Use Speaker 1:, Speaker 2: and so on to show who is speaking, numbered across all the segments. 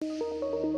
Speaker 1: Música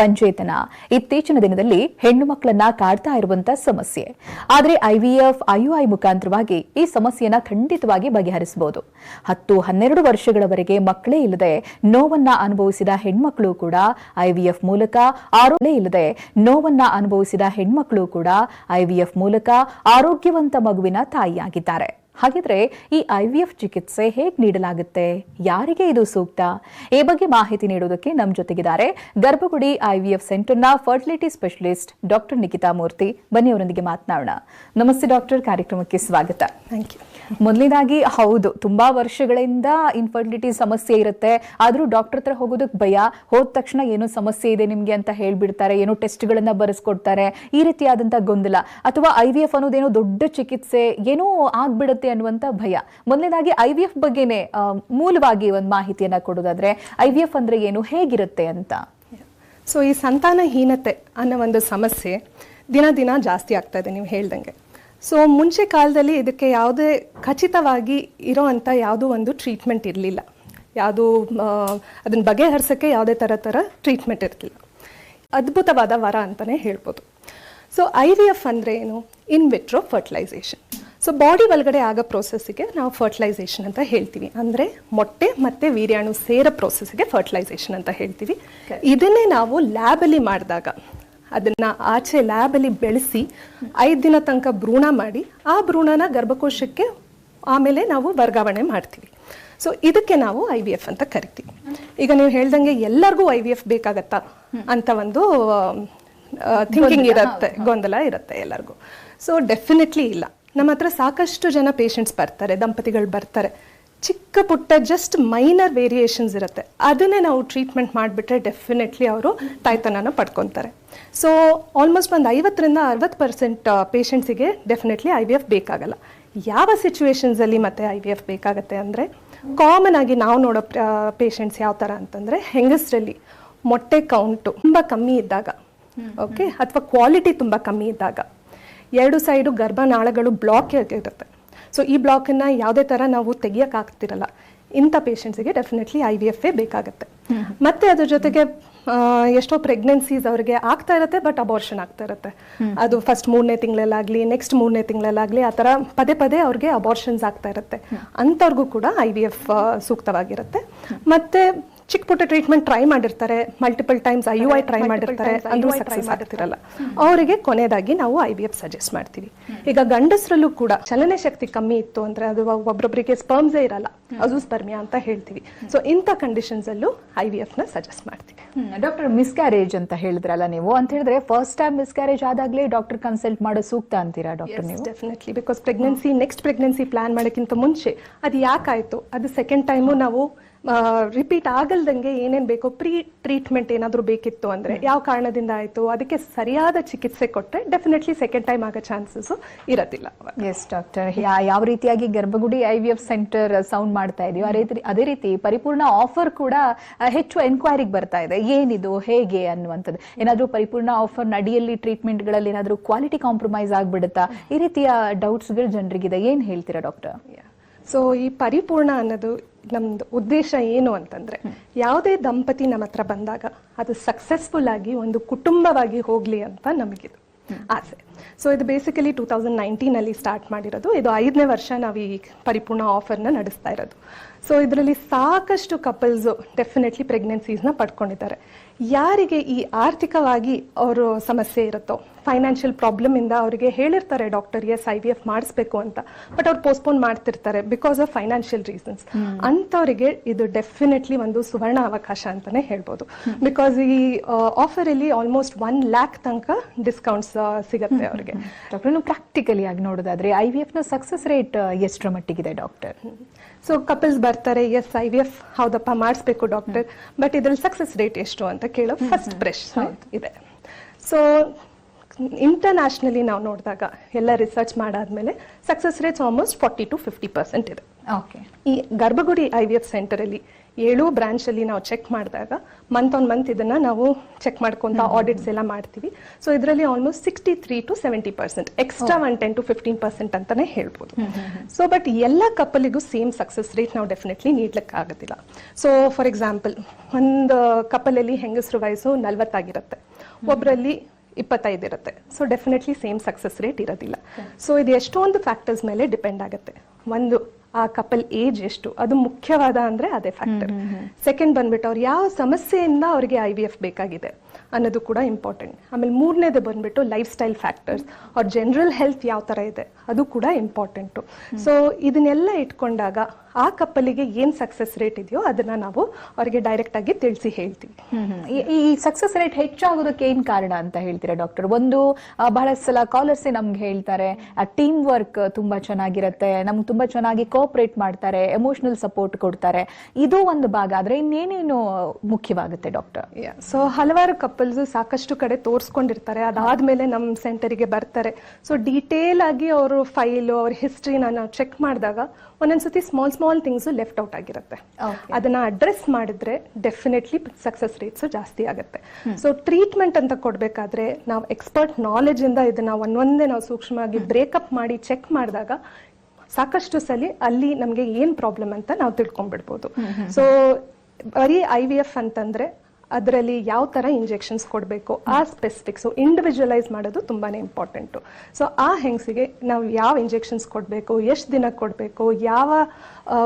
Speaker 1: ಬಂಜೇತನ. ಇತ್ತೀಚಿನ ದಿನದಲ್ಲಿ ಹೆಣ್ಣು ಮಕ್ಕಳನ್ನ ಕಾಡ್ತಾ ಇರುವಂತಹ ಸಮಸ್ಯೆ. ಆದರೆ ಐವಿಎಫ್, ಐಯುಐ ಮುಖಾಂತರವಾಗಿ ಈ ಸಮಸ್ಯೆಯನ್ನ ಖಂಡಿತವಾಗಿ ಬಗೆಹರಿಸಬಹುದು ಹತ್ತು, ಹನ್ನೆರಡು ವರ್ಷಗಳವರೆಗೆ ಮಕ್ಕಳೇ ಇಲ್ಲದೆ ನೋವನ್ನ ಅನುಭವಿಸಿದ ಹೆಣ್ಮಕ್ಳು ಕೂಡ ಐವಿಎಫ್ ಮೂಲಕ ಆರೋಗ್ಯ ಇಲ್ಲದೆ ನೋವನ್ನ ಅನುಭವಿಸಿದ ಹೆಣ್ಮಕ್ಳು ಕೂಡ ಐವಿಎಫ್ ಮೂಲಕ ಆರೋಗ್ಯವಂತ ಮಗುವಿನ ತಾಯಿಯಾಗಿದ್ದಾರೆ. ಹಾಗಿದ್ರೆ ಈ ಐವಿಎಫ್ ಚಿಕಿತ್ಸೆ ಹೇಗೆ ನೀಡಲಾಗುತ್ತೆ? ಯಾರಿಗೆ ಇದು ಸೂಕ್ತ? ಈ ಬಗ್ಗೆ ಮಾಹಿತಿ ನೀಡುವುದಕ್ಕೆ ನಮ್ಮ ಜೊತೆಗಿದ್ದಾರೆ Garbhagudi IVF ಸೆಂಟರ್ನ fertility specialist doctor Nikhita Murthy. ಬನ್ನಿ ಅವರೊಂದಿಗೆ ಮಾತನಾಡೋಣ. ನಮಸ್ತೆ ಡಾಕ್ಟರ್ ಕಾರ್ಯಕ್ರಮಕ್ಕೆ ಸ್ವಾಗತ.
Speaker 2: ಥ್ಯಾಂಕ್ ಯು
Speaker 1: ಮೊದಲನೇದಾಗಿ ಹೌದು ತುಂಬಾ ವರ್ಷಗಳಿಂದ ಇನ್ಫರ್ಟಿಲಿಟಿ ಸಮಸ್ಯೆ ಇರುತ್ತೆ. ಆದ್ರೂ ಡಾಕ್ಟರ್ ಹತ್ರ ಹೋಗೋದಕ್ಕೆ ಭಯ. ಹೋದ ತಕ್ಷಣ ಏನು ಸಮಸ್ಯೆ ಇದೆ ನಿಮ್ಗೆ ಅಂತ ಹೇಳ್ಬಿಡ್ತಾರೆ. ಏನೋ ಟೆಸ್ಟ್ಗಳನ್ನ ಬರೆಸ್ಕೊಡ್ತಾರೆ. ಈ ರೀತಿಯಾದಂತ ಗೊಂದಲ. ಅಥವಾ ಐ ವಿ ಎಫ್ ಅನ್ನೋದೇನೋ ದೊಡ್ಡ ಚಿಕಿತ್ಸೆ. ಏನೋ ಆಗ್ಬಿಡುತ್ತೆ ಅನ್ನುವಂತ ಭಯ. ಮೊದಲನೇದಾಗಿ ಐ ವಿ ಎಫ್ ಬಗ್ಗೆನೇ ಮೂಲವಾಗಿ ಒಂದು ಮಾಹಿತಿಯನ್ನ ಕೊಡೋದಾದ್ರೆ ಐ ವಿ ಎಫ್ ಅಂದ್ರೆ ಏನು, ಹೇಗಿರುತ್ತೆ ಅಂತ?
Speaker 2: ಸೊ ಈ ಸಂತಾನಹೀನತೆ ಅನ್ನೋ ಒಂದು ಸಮಸ್ಯೆ ದಿನ ದಿನ ಜಾಸ್ತಿ ಆಗ್ತಾ ಇದೆ ನೀವು ಹೇಳ್ದಂಗೆ. ಸೊ ಮುಂಚೆ ಕಾಲದಲ್ಲಿ ಇದಕ್ಕೆ ಯಾವುದೇ ಖಚಿತವಾಗಿ ಇರೋ ಅಂಥ ಯಾವುದೋ ಒಂದು ಟ್ರೀಟ್ಮೆಂಟ್ ಇರಲಿಲ್ಲ. ಯಾವುದು ಅದನ್ನ ಬಗೆಹರಿಸೋಕ್ಕೆ ಯಾವುದೇ ಥರ ಥರ ಟ್ರೀಟ್ಮೆಂಟ್ ಇರಲಿಲ್ಲ ಅದ್ಭುತವಾದ ವರ ಅಂತಲೇ ಹೇಳ್ಬೋದು. ಸೊ ಐ ವಿ ಎಫ್ ಅಂದರೆ ಏನು? In vitro fertilisation so body ಒಳಗಡೆ ಆಗೋ ಪ್ರೋಸೆಸ್ಸಿಗೆ ನಾವು ಫರ್ಟಿಲೈಸೇಷನ್ ಅಂತ ಹೇಳ್ತೀವಿ. ಅಂದರೆ ಮೊಟ್ಟೆ ಮತ್ತು ವೀರ್ಯಾಣು ಸೇರೋ ಪ್ರೋಸೆಸ್ಸಿಗೆ ಫರ್ಟಿಲೈಸೇಷನ್ ಅಂತ ಹೇಳ್ತೀವಿ. ಇದನ್ನೇ ನಾವು ಲ್ಯಾಬಲ್ಲಿ ಮಾಡಿದಾಗ ಅದನ್ನು ಆಚೆ ಲ್ಯಾಬಲ್ಲಿ ಬೆಳೆಸಿ ಐದು ದಿನ ತನಕ ಭ್ರೂಣ ಮಾಡಿ ಆ ಭ್ರೂಣನ ಗರ್ಭಕೋಶಕ್ಕೆ ಆಮೇಲೆ ನಾವು ವರ್ಗಾವಣೆ ಮಾಡ್ತೀವಿ. ಸೊ ಇದಕ್ಕೆ ನಾವು ಐ ವಿ ಎಫ್ ಅಂತ ಕರಿತೀವಿ. ಈಗ ನೀವು ಹೇಳ್ದಂಗೆ ಎಲ್ಲರಿಗೂ ಐ ವಿ ಎಫ್ ಬೇಕಾಗತ್ತಾ? ಅಂತ ಒಂದು ಥಿಂಕಿಂಗ್ ಇರುತ್ತೆ ಗೊಂದಲ ಇರುತ್ತೆ ಎಲ್ಲರಿಗೂ. ಸೊ ಡೆಫಿನೆಟ್ಲಿ ಇಲ್ಲ. ನಮ್ಮ ಹತ್ರ ಸಾಕಷ್ಟು ಜನ ಪೇಷಂಟ್ಸ್ ಬರ್ತಾರೆ ದಂಪತಿಗಳು ಬರ್ತಾರೆ. ಚಿಕ್ಕ ಪುಟ್ಟ ಜಸ್ಟ್ ಮೈನರ್ ವೇರಿಯೇಷನ್ಸ್ ಇರುತ್ತೆ. ಅದನ್ನೇ ನಾವು ಟ್ರೀಟ್ಮೆಂಟ್ ಮಾಡಿಬಿಟ್ರೆ ಡೆಫಿನೆಟ್ಲಿ ಅವರು ತಾಯ್ತನನ ಪಡ್ಕೊತಾರೆ. ಸೊ ಆಲ್ಮೋಸ್ಟ್ ಒಂದು ಐವತ್ತರಿಂದ ಅರವತ್ತು ಪರ್ಸೆಂಟ್ ಪೇಷಂಟ್ಸಿಗೆ ಡೆಫಿನೆಟ್ಲಿ ಐ ವಿ ಎಫ್ ಬೇಕಾಗಲ್ಲ. ಯಾವ ಸಿಚುವೇಶನ್ಸಲ್ಲಿ ಮತ್ತೆ ಐ ವಿ ಎಫ್ ಬೇಕಾಗತ್ತೆ ಅಂದರೆ ಕಾಮನ್ ಆಗಿ ನಾವು ನೋಡೋ ಪೇಷಂಟ್ಸ್ ಯಾವ ಥರ ಅಂತಂದರೆ ಹೆಂಗಸರಲ್ಲಿ ಮೊಟ್ಟೆ ಕೌಂಟು ತುಂಬ ಕಮ್ಮಿ ಇದ್ದಾಗ ಓಕೆ ಅಥವಾ ಕ್ವಾಲಿಟಿ ತುಂಬ ಕಮ್ಮಿ ಇದ್ದಾಗ. ಎರಡು ಸೈಡು ಗರ್ಭನಾಳಗಳು ಬ್ಲಾಕ್ ಆಗಿರುತ್ತೆ. ಸೊ ಈ ಬ್ಲಾಕನ್ನು ಯಾವುದೇ ಥರ ನಾವು ತೆಗಿಯೋಕ್ಕಾಗ್ತಿರಲ್ಲ ಇಂಥ ಪೇಷಂಟ್ಸಿಗೆ ಡೆಫಿನೆಟ್ಲಿ ಐ ವಿ ಎಫ್ ಬೇಕಾಗುತ್ತೆ. ಮತ್ತೆ ಅದ್ರ ಜೊತೆಗೆ ಎಷ್ಟೋ ಪ್ರೆಗ್ನೆನ್ಸೀಸ್ ಅವರಿಗೆ ಆಗ್ತಾ ಇರುತ್ತೆ ಬಟ್ ಅಬಾರ್ಷನ್ ಆಗ್ತಾ ಇರುತ್ತೆ. ಅದು ಫಸ್ಟ್ ಮೂರನೇ ತಿಂಗಳಲ್ಲಾಗಲಿ ನೆಕ್ಸ್ಟ್ ಮೂರನೇ ತಿಂಗಳಲ್ಲಾಗಲಿ ಆ ಥರ ಪದೇ ಪದೇ ಅವ್ರಿಗೆ ಅಬಾರ್ಷನ್ಸ್ ಆಗ್ತಾ ಇರುತ್ತೆ. ಅಂಥವ್ರಿಗೂ ಕೂಡ ಐ ವಿ ಎಫ್ ಸೂಕ್ತವಾಗಿರುತ್ತೆ. ಮತ್ತೆ ಚಿಕ್ಕ ಪುಟ್ಟ ಟ್ರೀಟ್ಮೆಂಟ್ ಟ್ರೈ ಮಾಡಿರ್ತಾರೆ. Multiple times I U I try ಮಾಡಿರ್ತಾರೆ. ಅಂದ್ರೂ ಸಕ್ಸಸ್ ಆಗ್ತಿರಲ್ಲ. ಅವರಿಗೆ ಕೊನೆಯದಾಗಿ ನಾವು ಐ ಬಿ ಎಫ್ ಸಜೆಸ್ಟ್ ಮಾಡ್ತೀವಿ. ಈಗ ಗಂಡಸರಲ್ಲೂ ಕೂಡ ಚಲನೆ ಶಕ್ತಿ ಕಮ್ಮಿ ಇತ್ತು ಅಂದ್ರೆ ಅದು ಒಬ್ಬೊಬ್ಬರಿಗೆ ಸ್ಪರ್ಮ್ಸೇ ಇರಲ್ಲ. ಅದು ಸ್ಪರ್ಮಿಯಾ ಅಂತ ಹೇಳ್ತೀವಿ. ಸೊ ಇಂಥ ಕಂಡೀಷನ್ಸ್ ಅಲ್ಲೂ ಐ ವಿ ಎಫ್ನ ಸಜೆಸ್ಟ್ ಮಾಡ್ತೀವಿ.
Speaker 1: ಡಾಕ್ಟರ್ ಮಿಸ್ಕ್ಯಾರೇಜ್ ಅಂತ ಹೇಳಿದ್ರಲ್ಲ ನೀವು. ಅಂತ ಹೇಳಿದ್ರೆ ಫಸ್ಟ್ ಟೈಮ್ ಮಿಸ್ಕ್ಯಾರೇಜ್ ಆದಾಗ್ಲೇ ಡಾಕ್ಟರ್ ಕನ್ಸಲ್ಟ್ ಮಾಡೋ ಸೂಕ್ತ ಅಂತೀರಾ ಡಾಕ್ಟರ್ ನೀವು?
Speaker 2: Definitely because pregnancy next pregnancy plan ಮಾಡೋಕ್ಕಿಂತ ಮುಂಚೆ ಅದು ಯಾಕಾಯ್ತು? ಅದು ಸೆಕೆಂಡ್ ಟೈಮು ನಾವು ರಿಪೀಟ್ ಆಗಲ್ದಂಗೆ ಏನೇನು ಬೇಕೋ ಪ್ರೀ ಟ್ರೀಟ್ಮೆಂಟ್ ಏನಾದರೂ ಬೇಕಿತ್ತು ಅಂದರೆ ಯಾವ ಕಾರಣದಿಂದ ಆಯಿತು ಅದಕ್ಕೆ ಸರಿಯಾದ ಚಿಕಿತ್ಸೆ ಕೊಟ್ಟರೆ ಡೆಫಿನೆಟ್ಲಿ ಸೆಕೆಂಡ್ ಟೈಮ್ ಆಗೋ ಚಾನ್ಸಸ್ಸು ಇರೋದಿಲ್ಲ
Speaker 1: ಎಸ್ ಡಾಕ್ಟರ್ ಯಾವ ರೀತಿಯಾಗಿ Garbhagudi I V F centre sound ಮಾಡ್ತಾ ಇದೀವಿ ಅದೇ ರೀತಿ ಅದೇ ರೀತಿ ಪರಿಪೂರ್ಣ ಆಫರ್ ಕೂಡ ಹೆಚ್ಚು ಎನ್ಕ್ವೈರಿಗೆ ಬರ್ತಾ ಇದೆ. ಏನಿದು ಹೇಗೆ ಅನ್ನುವಂಥದ್ದು. ಏನಾದರೂ ಪರಿಪೂರ್ಣ ಆಫರ್ ನಡಿಯಲ್ಲಿ ಟ್ರೀಟ್ಮೆಂಟ್ಗಳಲ್ಲಿ ಏನಾದರೂ ಕ್ವಾಲಿಟಿ ಕಾಂಪ್ರಮೈಸ್ ಆಗಿಬಿಡುತ್ತಾ? ಈ ರೀತಿಯ ಡೌಟ್ಸ್ಗಳು ಜನರಿಗಿದೆ. ಏನು ಹೇಳ್ತೀರಾ ಡಾಕ್ಟರ್
Speaker 2: ಸೊ ಈ ಪರಿಪೂರ್ಣ ಅನ್ನೋದು ನಮ್ದು ಉದ್ದೇಶ ಏನು ಅಂತಂದ್ರೆ ಯಾವುದೇ ದಂಪತಿ ನಮ್ಮ ಹತ್ರ ಬಂದಾಗ ಅದು ಸಕ್ಸಸ್ಫುಲ್ ಆಗಿ ಒಂದು ಕುಟುಂಬವಾಗಿ ಹೋಗ್ಲಿ ಅಂತ ನಮಗಿದು ಆಸೆ. ಸೊ ಇದು ಬೇಸಿಕಲಿ ಟೂ ತೌಸಂಡ್ ನೈನ್ಟೀನಲ್ಲಿ ಸ್ಟಾರ್ಟ್ ಮಾಡಿರೋದು. ಇದು ಐದನೇ ವರ್ಷ ನಾವು ಈ ಪರಿಪೂರ್ಣ ಆಫರ್ನ ನಡೆಸ್ತಾ ಇರೋದು. ಸೊ ಇದರಲ್ಲಿ ಸಾಕಷ್ಟು ಕಪಲ್ಸ್ ಡೆಫಿನೆಟ್ಲಿ ನ ಪಡ್ಕೊಂಡಿದ್ದಾರೆ. ಯಾರಿಗೆ ಈ ಆರ್ಥಿಕವಾಗಿ ಅವರು ಸಮಸ್ಯೆ ಇರುತ್ತೋ ಫೈನಾನ್ಷಿಯಲ್ ಪ್ರಾಬ್ಲಮ್ ಇಂದ ಅವರಿಗೆ ಹೇಳಿರ್ತಾರೆ doctor yes I V F ಮಾಡಿಸ್ಬೇಕು ಅಂತ. ಬಟ್ ಅವ್ರು ಪೋಸ್ಟ್ಪೋನ್ ಮಾಡ್ತಿರ್ತಾರೆ ಬಿಕಾಸ್ ಆಫ್ ಫೈನಾನ್ಷಿಯಲ್ ರೀಸನ್ಸ್ ಅಂಥವರಿಗೆ ಇದು ಡೆಫಿನೆಟ್ಲಿ ಒಂದು ಸುವರ್ಣ ಅವಕಾಶ ಅಂತಾನೆ ಹೇಳ್ಬೋದು. ಬಿಕಾಸ್ ಈ ಆಫರ್ ಅಲ್ಲಿ ಆಲ್ಮೋಸ್ಟ್ ಒನ್ ಲ್ಯಾಕ್ ತನಕ ಡಿಸ್ಕೌಂಟ್ಸ್ ಸಿಗುತ್ತೆ ಅವರಿಗೆ.
Speaker 1: ಡಾಕ್ಟರ್ ಪ್ರಾಕ್ಟಿಕಲಿ ಆಗಿ ನೋಡೋದಾದ್ರೆ ಐ ವಿ ಎಫ್ನ ಸಕ್ಸಸ್ ರೇಟ್ ಎಷ್ಟರ ಮಟ್ಟಿಗಿದೆ ಡಾಕ್ಟರ್
Speaker 2: ಸೊ ಕಪಲ್ಸ್ ಬರ್ತಾರೆ ಎಸ್ ಐ ವಿ ಎಫ್ ಹೌದಪ್ಪ ಮಾಡಿಸ್ಬೇಕು ಡಾಕ್ಟರ್ ಬಟ್ ಇದ್ರಲ್ಲಿ ಸಕ್ಸಸ್ ರೇಟ್ ಎಷ್ಟು ಅಂತ ಕೇಳೋ ಫಸ್ಟ್ ಬ್ರೆಶ್ ಇದೆ. ಸೊ ಇಂಟರ್ನ್ಯಾಷನಲಿ ನಾವು ನೋಡಿದಾಗ ಎಲ್ಲ ರಿಸರ್ಚ್ ಮಾಡಾದ್ಮೇಲೆ success rates almost forty to fifty percent ಇದೆ.
Speaker 1: ಓಕೆ
Speaker 2: ಈ ಗರ್ಭಗುಡಿ ಐ ವಿ ಎಫ್ ಸೆಂಟರಲ್ಲಿ ಏಳು ಬ್ರಾಂಚಲ್ಲಿ ನಾವು ಚೆಕ್ ಮಾಡಿದಾಗ ಮಂತ್ ಆನ್ ಮಂತ್ ಇದನ್ನ ನಾವು ಚೆಕ್ ಮಾಡ್ಕೊಂತ ಆಡಿಟ್ಸ್ ಎಲ್ಲ ಮಾಡ್ತೀವಿ. ಸೊ ಇದರಲ್ಲಿ almost sixty three to seventy percent extra one ten to fifteen percent ಅಂತಾನೆ ಹೇಳ್ಬೋದು. ಸೊ ಬಟ್ ಎಲ್ಲ ಕಪಲಿಗೂ ಸೇಮ್ ಸಕ್ಸಸ್ ರೇಟ್ ನಾವು ಡೆಫಿನೆಟ್ಲಿ ನೀಡ್ಲಿಕ್ಕೆ ಆಗೋದಿಲ್ಲ ಸೊ ಫಾರ್ ಎಕ್ಸಾಂಪಲ್ ಒಂದು ಕಪಲಲ್ಲಿ ಹೆಂಗಸರು ವಯಸ್ಸು ನಲ್ವತ್ತಾಗಿರುತ್ತೆ. ಒಬ್ಬರಲ್ಲಿ ಇಪ್ಪತ್ತೈದು ಇರುತ್ತೆ. So definitely same success rate ಇರೋದಿಲ್ಲ. ಸೊ ಇದು ಎಷ್ಟೊಂದು ಫ್ಯಾಕ್ಟರ್ಸ್ ಮೇಲೆ ಡಿಪೆಂಡ್ ಆಗುತ್ತೆ. ಒಂದು ಆ ಕಪಲ್ ಏಜ್ ಎಷ್ಟು? ಅದು ಮುಖ್ಯವಾದ ಅಂದ್ರೆ ಅದೇ ಫ್ಯಾಕ್ಟರ್ ಸೆಕೆಂಡ್ ಬಂದ್ಬಿಟ್ಟು ಅವ್ರು ಯಾವ ಸಮಸ್ಯೆಯಿಂದ ಅವ್ರಿಗೆ ಐ ವಿ ಎಫ್ ಬೇಕಾಗಿದೆ? ಅನ್ನೋದು ಕೂಡ ಇಂಪಾರ್ಟೆಂಟ್ ಆಮೇಲೆ ಮೂರನೇದು ಬಂದ್ಬಿಟ್ಟು ಲೈಫ್ ಸ್ಟೈಲ್ ಫ್ಯಾಕ್ಟರ್ಸ್ ಅವ್ರ ಜನರಲ್ ಹೆಲ್ತ್ ಯಾವ ತರ ಇದೆ ಅದು ಕೂಡ ಇಂಪಾರ್ಟೆಂಟು ಸೊ ಇದನ್ನೆಲ್ಲ ಇಟ್ಕೊಂಡಾಗ ಆ ಕಪ್ಪಲಿಗೆ ಏನ್ ಸಕ್ಸಸ್ ರೇಟ್ ಇದೆಯೋ ಅದನ್ನ ನಾವು ಅವರಿಗೆ ಡೈರೆಕ್ಟ್ ಆಗಿ ತಿಳಿಸಿ ಹೇಳ್ತೀವಿ.
Speaker 1: ಈ ಸಕ್ಸಸ್ ರೇಟ್ ಹೆಚ್ಚಾಗೋದಕ್ಕೆ ಏನು ಕಾರಣ ಅಂತ ಹೇಳ್ತೀರಾ ಡಾಕ್ಟರ್ ಒಂದು ಬಹಳ ಸಲ ಕಾಲರ್ಸ್ ನಮ್ಗೆ ಹೇಳ್ತಾರೆ ಟೀಮ್ ವರ್ಕ್ ತುಂಬಾ ಚೆನ್ನಾಗಿರುತ್ತೆ ನಮ್ಗೆ ತುಂಬಾ ಚೆನ್ನಾಗಿ ಕೋಆಪರೇಟ್ ಮಾಡ್ತಾರೆ ಎಮೋಷನಲ್ ಸಪೋರ್ಟ್ ಕೊಡ್ತಾರೆ. ಇದು ಒಂದು ಭಾಗ. ಆದ್ರೆ ಇನ್ನೇನೇನು ಮುಖ್ಯವಾಗುತ್ತೆ ಡಾಕ್ಟರ್
Speaker 2: ಸೊ ಹಲವಾರು ಕಪಲ್ಸ್ ಸಾಕಷ್ಟು ಕಡೆ ತೋರಿಸ್ಕೊಂಡಿರ್ತಾರೆ. ಅದಾದ್ಮೇಲೆ ನಮ್ಮ ಸೆಂಟರಿಗೆ ಬರ್ತಾರೆ. ಸೊ ಡೀಟೇಲ್ ಆಗಿ ಅವರು ಫೈಲು ಅವ್ರ ಹಿಸ್ಟ್ರಿನ ನಾವು ಚೆಕ್ ಮಾಡಿದಾಗ ಒಂದೊಂದ್ಸತಿ small small things left out ಆಗಿರುತ್ತೆ. ಅದನ್ನ ಅಡ್ರೆಸ್ ಮಾಡಿದ್ರೆ ಡೆಫಿನೆಟ್ಲಿ ಸಕ್ಸಸ್ ರೇಟ್ಸ್ ಜಾಸ್ತಿ ಆಗುತ್ತೆ. ಸೊ ಟ್ರೀಟ್ಮೆಂಟ್ ಅಂತ ಕೊಡ್ಬೇಕಾದ್ರೆ ನಾವು ಎಕ್ಸ್ಪರ್ಟ್ ನಾಲೆಜ್ ಇಂದ ಇದನ್ನ ಒಂದೊಂದೇ ನಾವು ಸೂಕ್ಷ್ಮವಾಗಿ ಬ್ರೇಕಪ್ ಮಾಡಿ ಚೆಕ್ ಮಾಡಿದಾಗ ಸಾಕಷ್ಟು ಸಲ ಅಲ್ಲಿ ನಮಗೆ ಏನ್ ಪ್ರಾಬ್ಲಮ್ ಅಂತ ನಾವು ತಿಳ್ಕೊಂಡ್ಬಿಡ್ಬೋದು. ಸೊ ಬರೀ ಐ ವಿ ಎಫ್ ಅಂತಂದ್ರೆ ಅದರಲ್ಲಿ ಯಾವ ತರ ಇಂಜೆಕ್ಷನ್ಸ್ ಕೊಡಬೇಕು ಆ ಸ್ಪೆಸಿಫಿಕ್ಸ್ ಇಂಡಿವಿಜುವಲೈಸ್ ಮಾಡೋದು ತುಂಬಾನೇ ಇಂಪಾರ್ಟೆಂಟು ಸೊ ಆ ಹೆಂಗಸಿಗೆ ನಾವು ಯಾವ ಇಂಜೆಕ್ಷನ್ಸ್ ಕೊಡಬೇಕು ಎಷ್ಟು ದಿನ ಕೊಡಬೇಕು ಯಾವ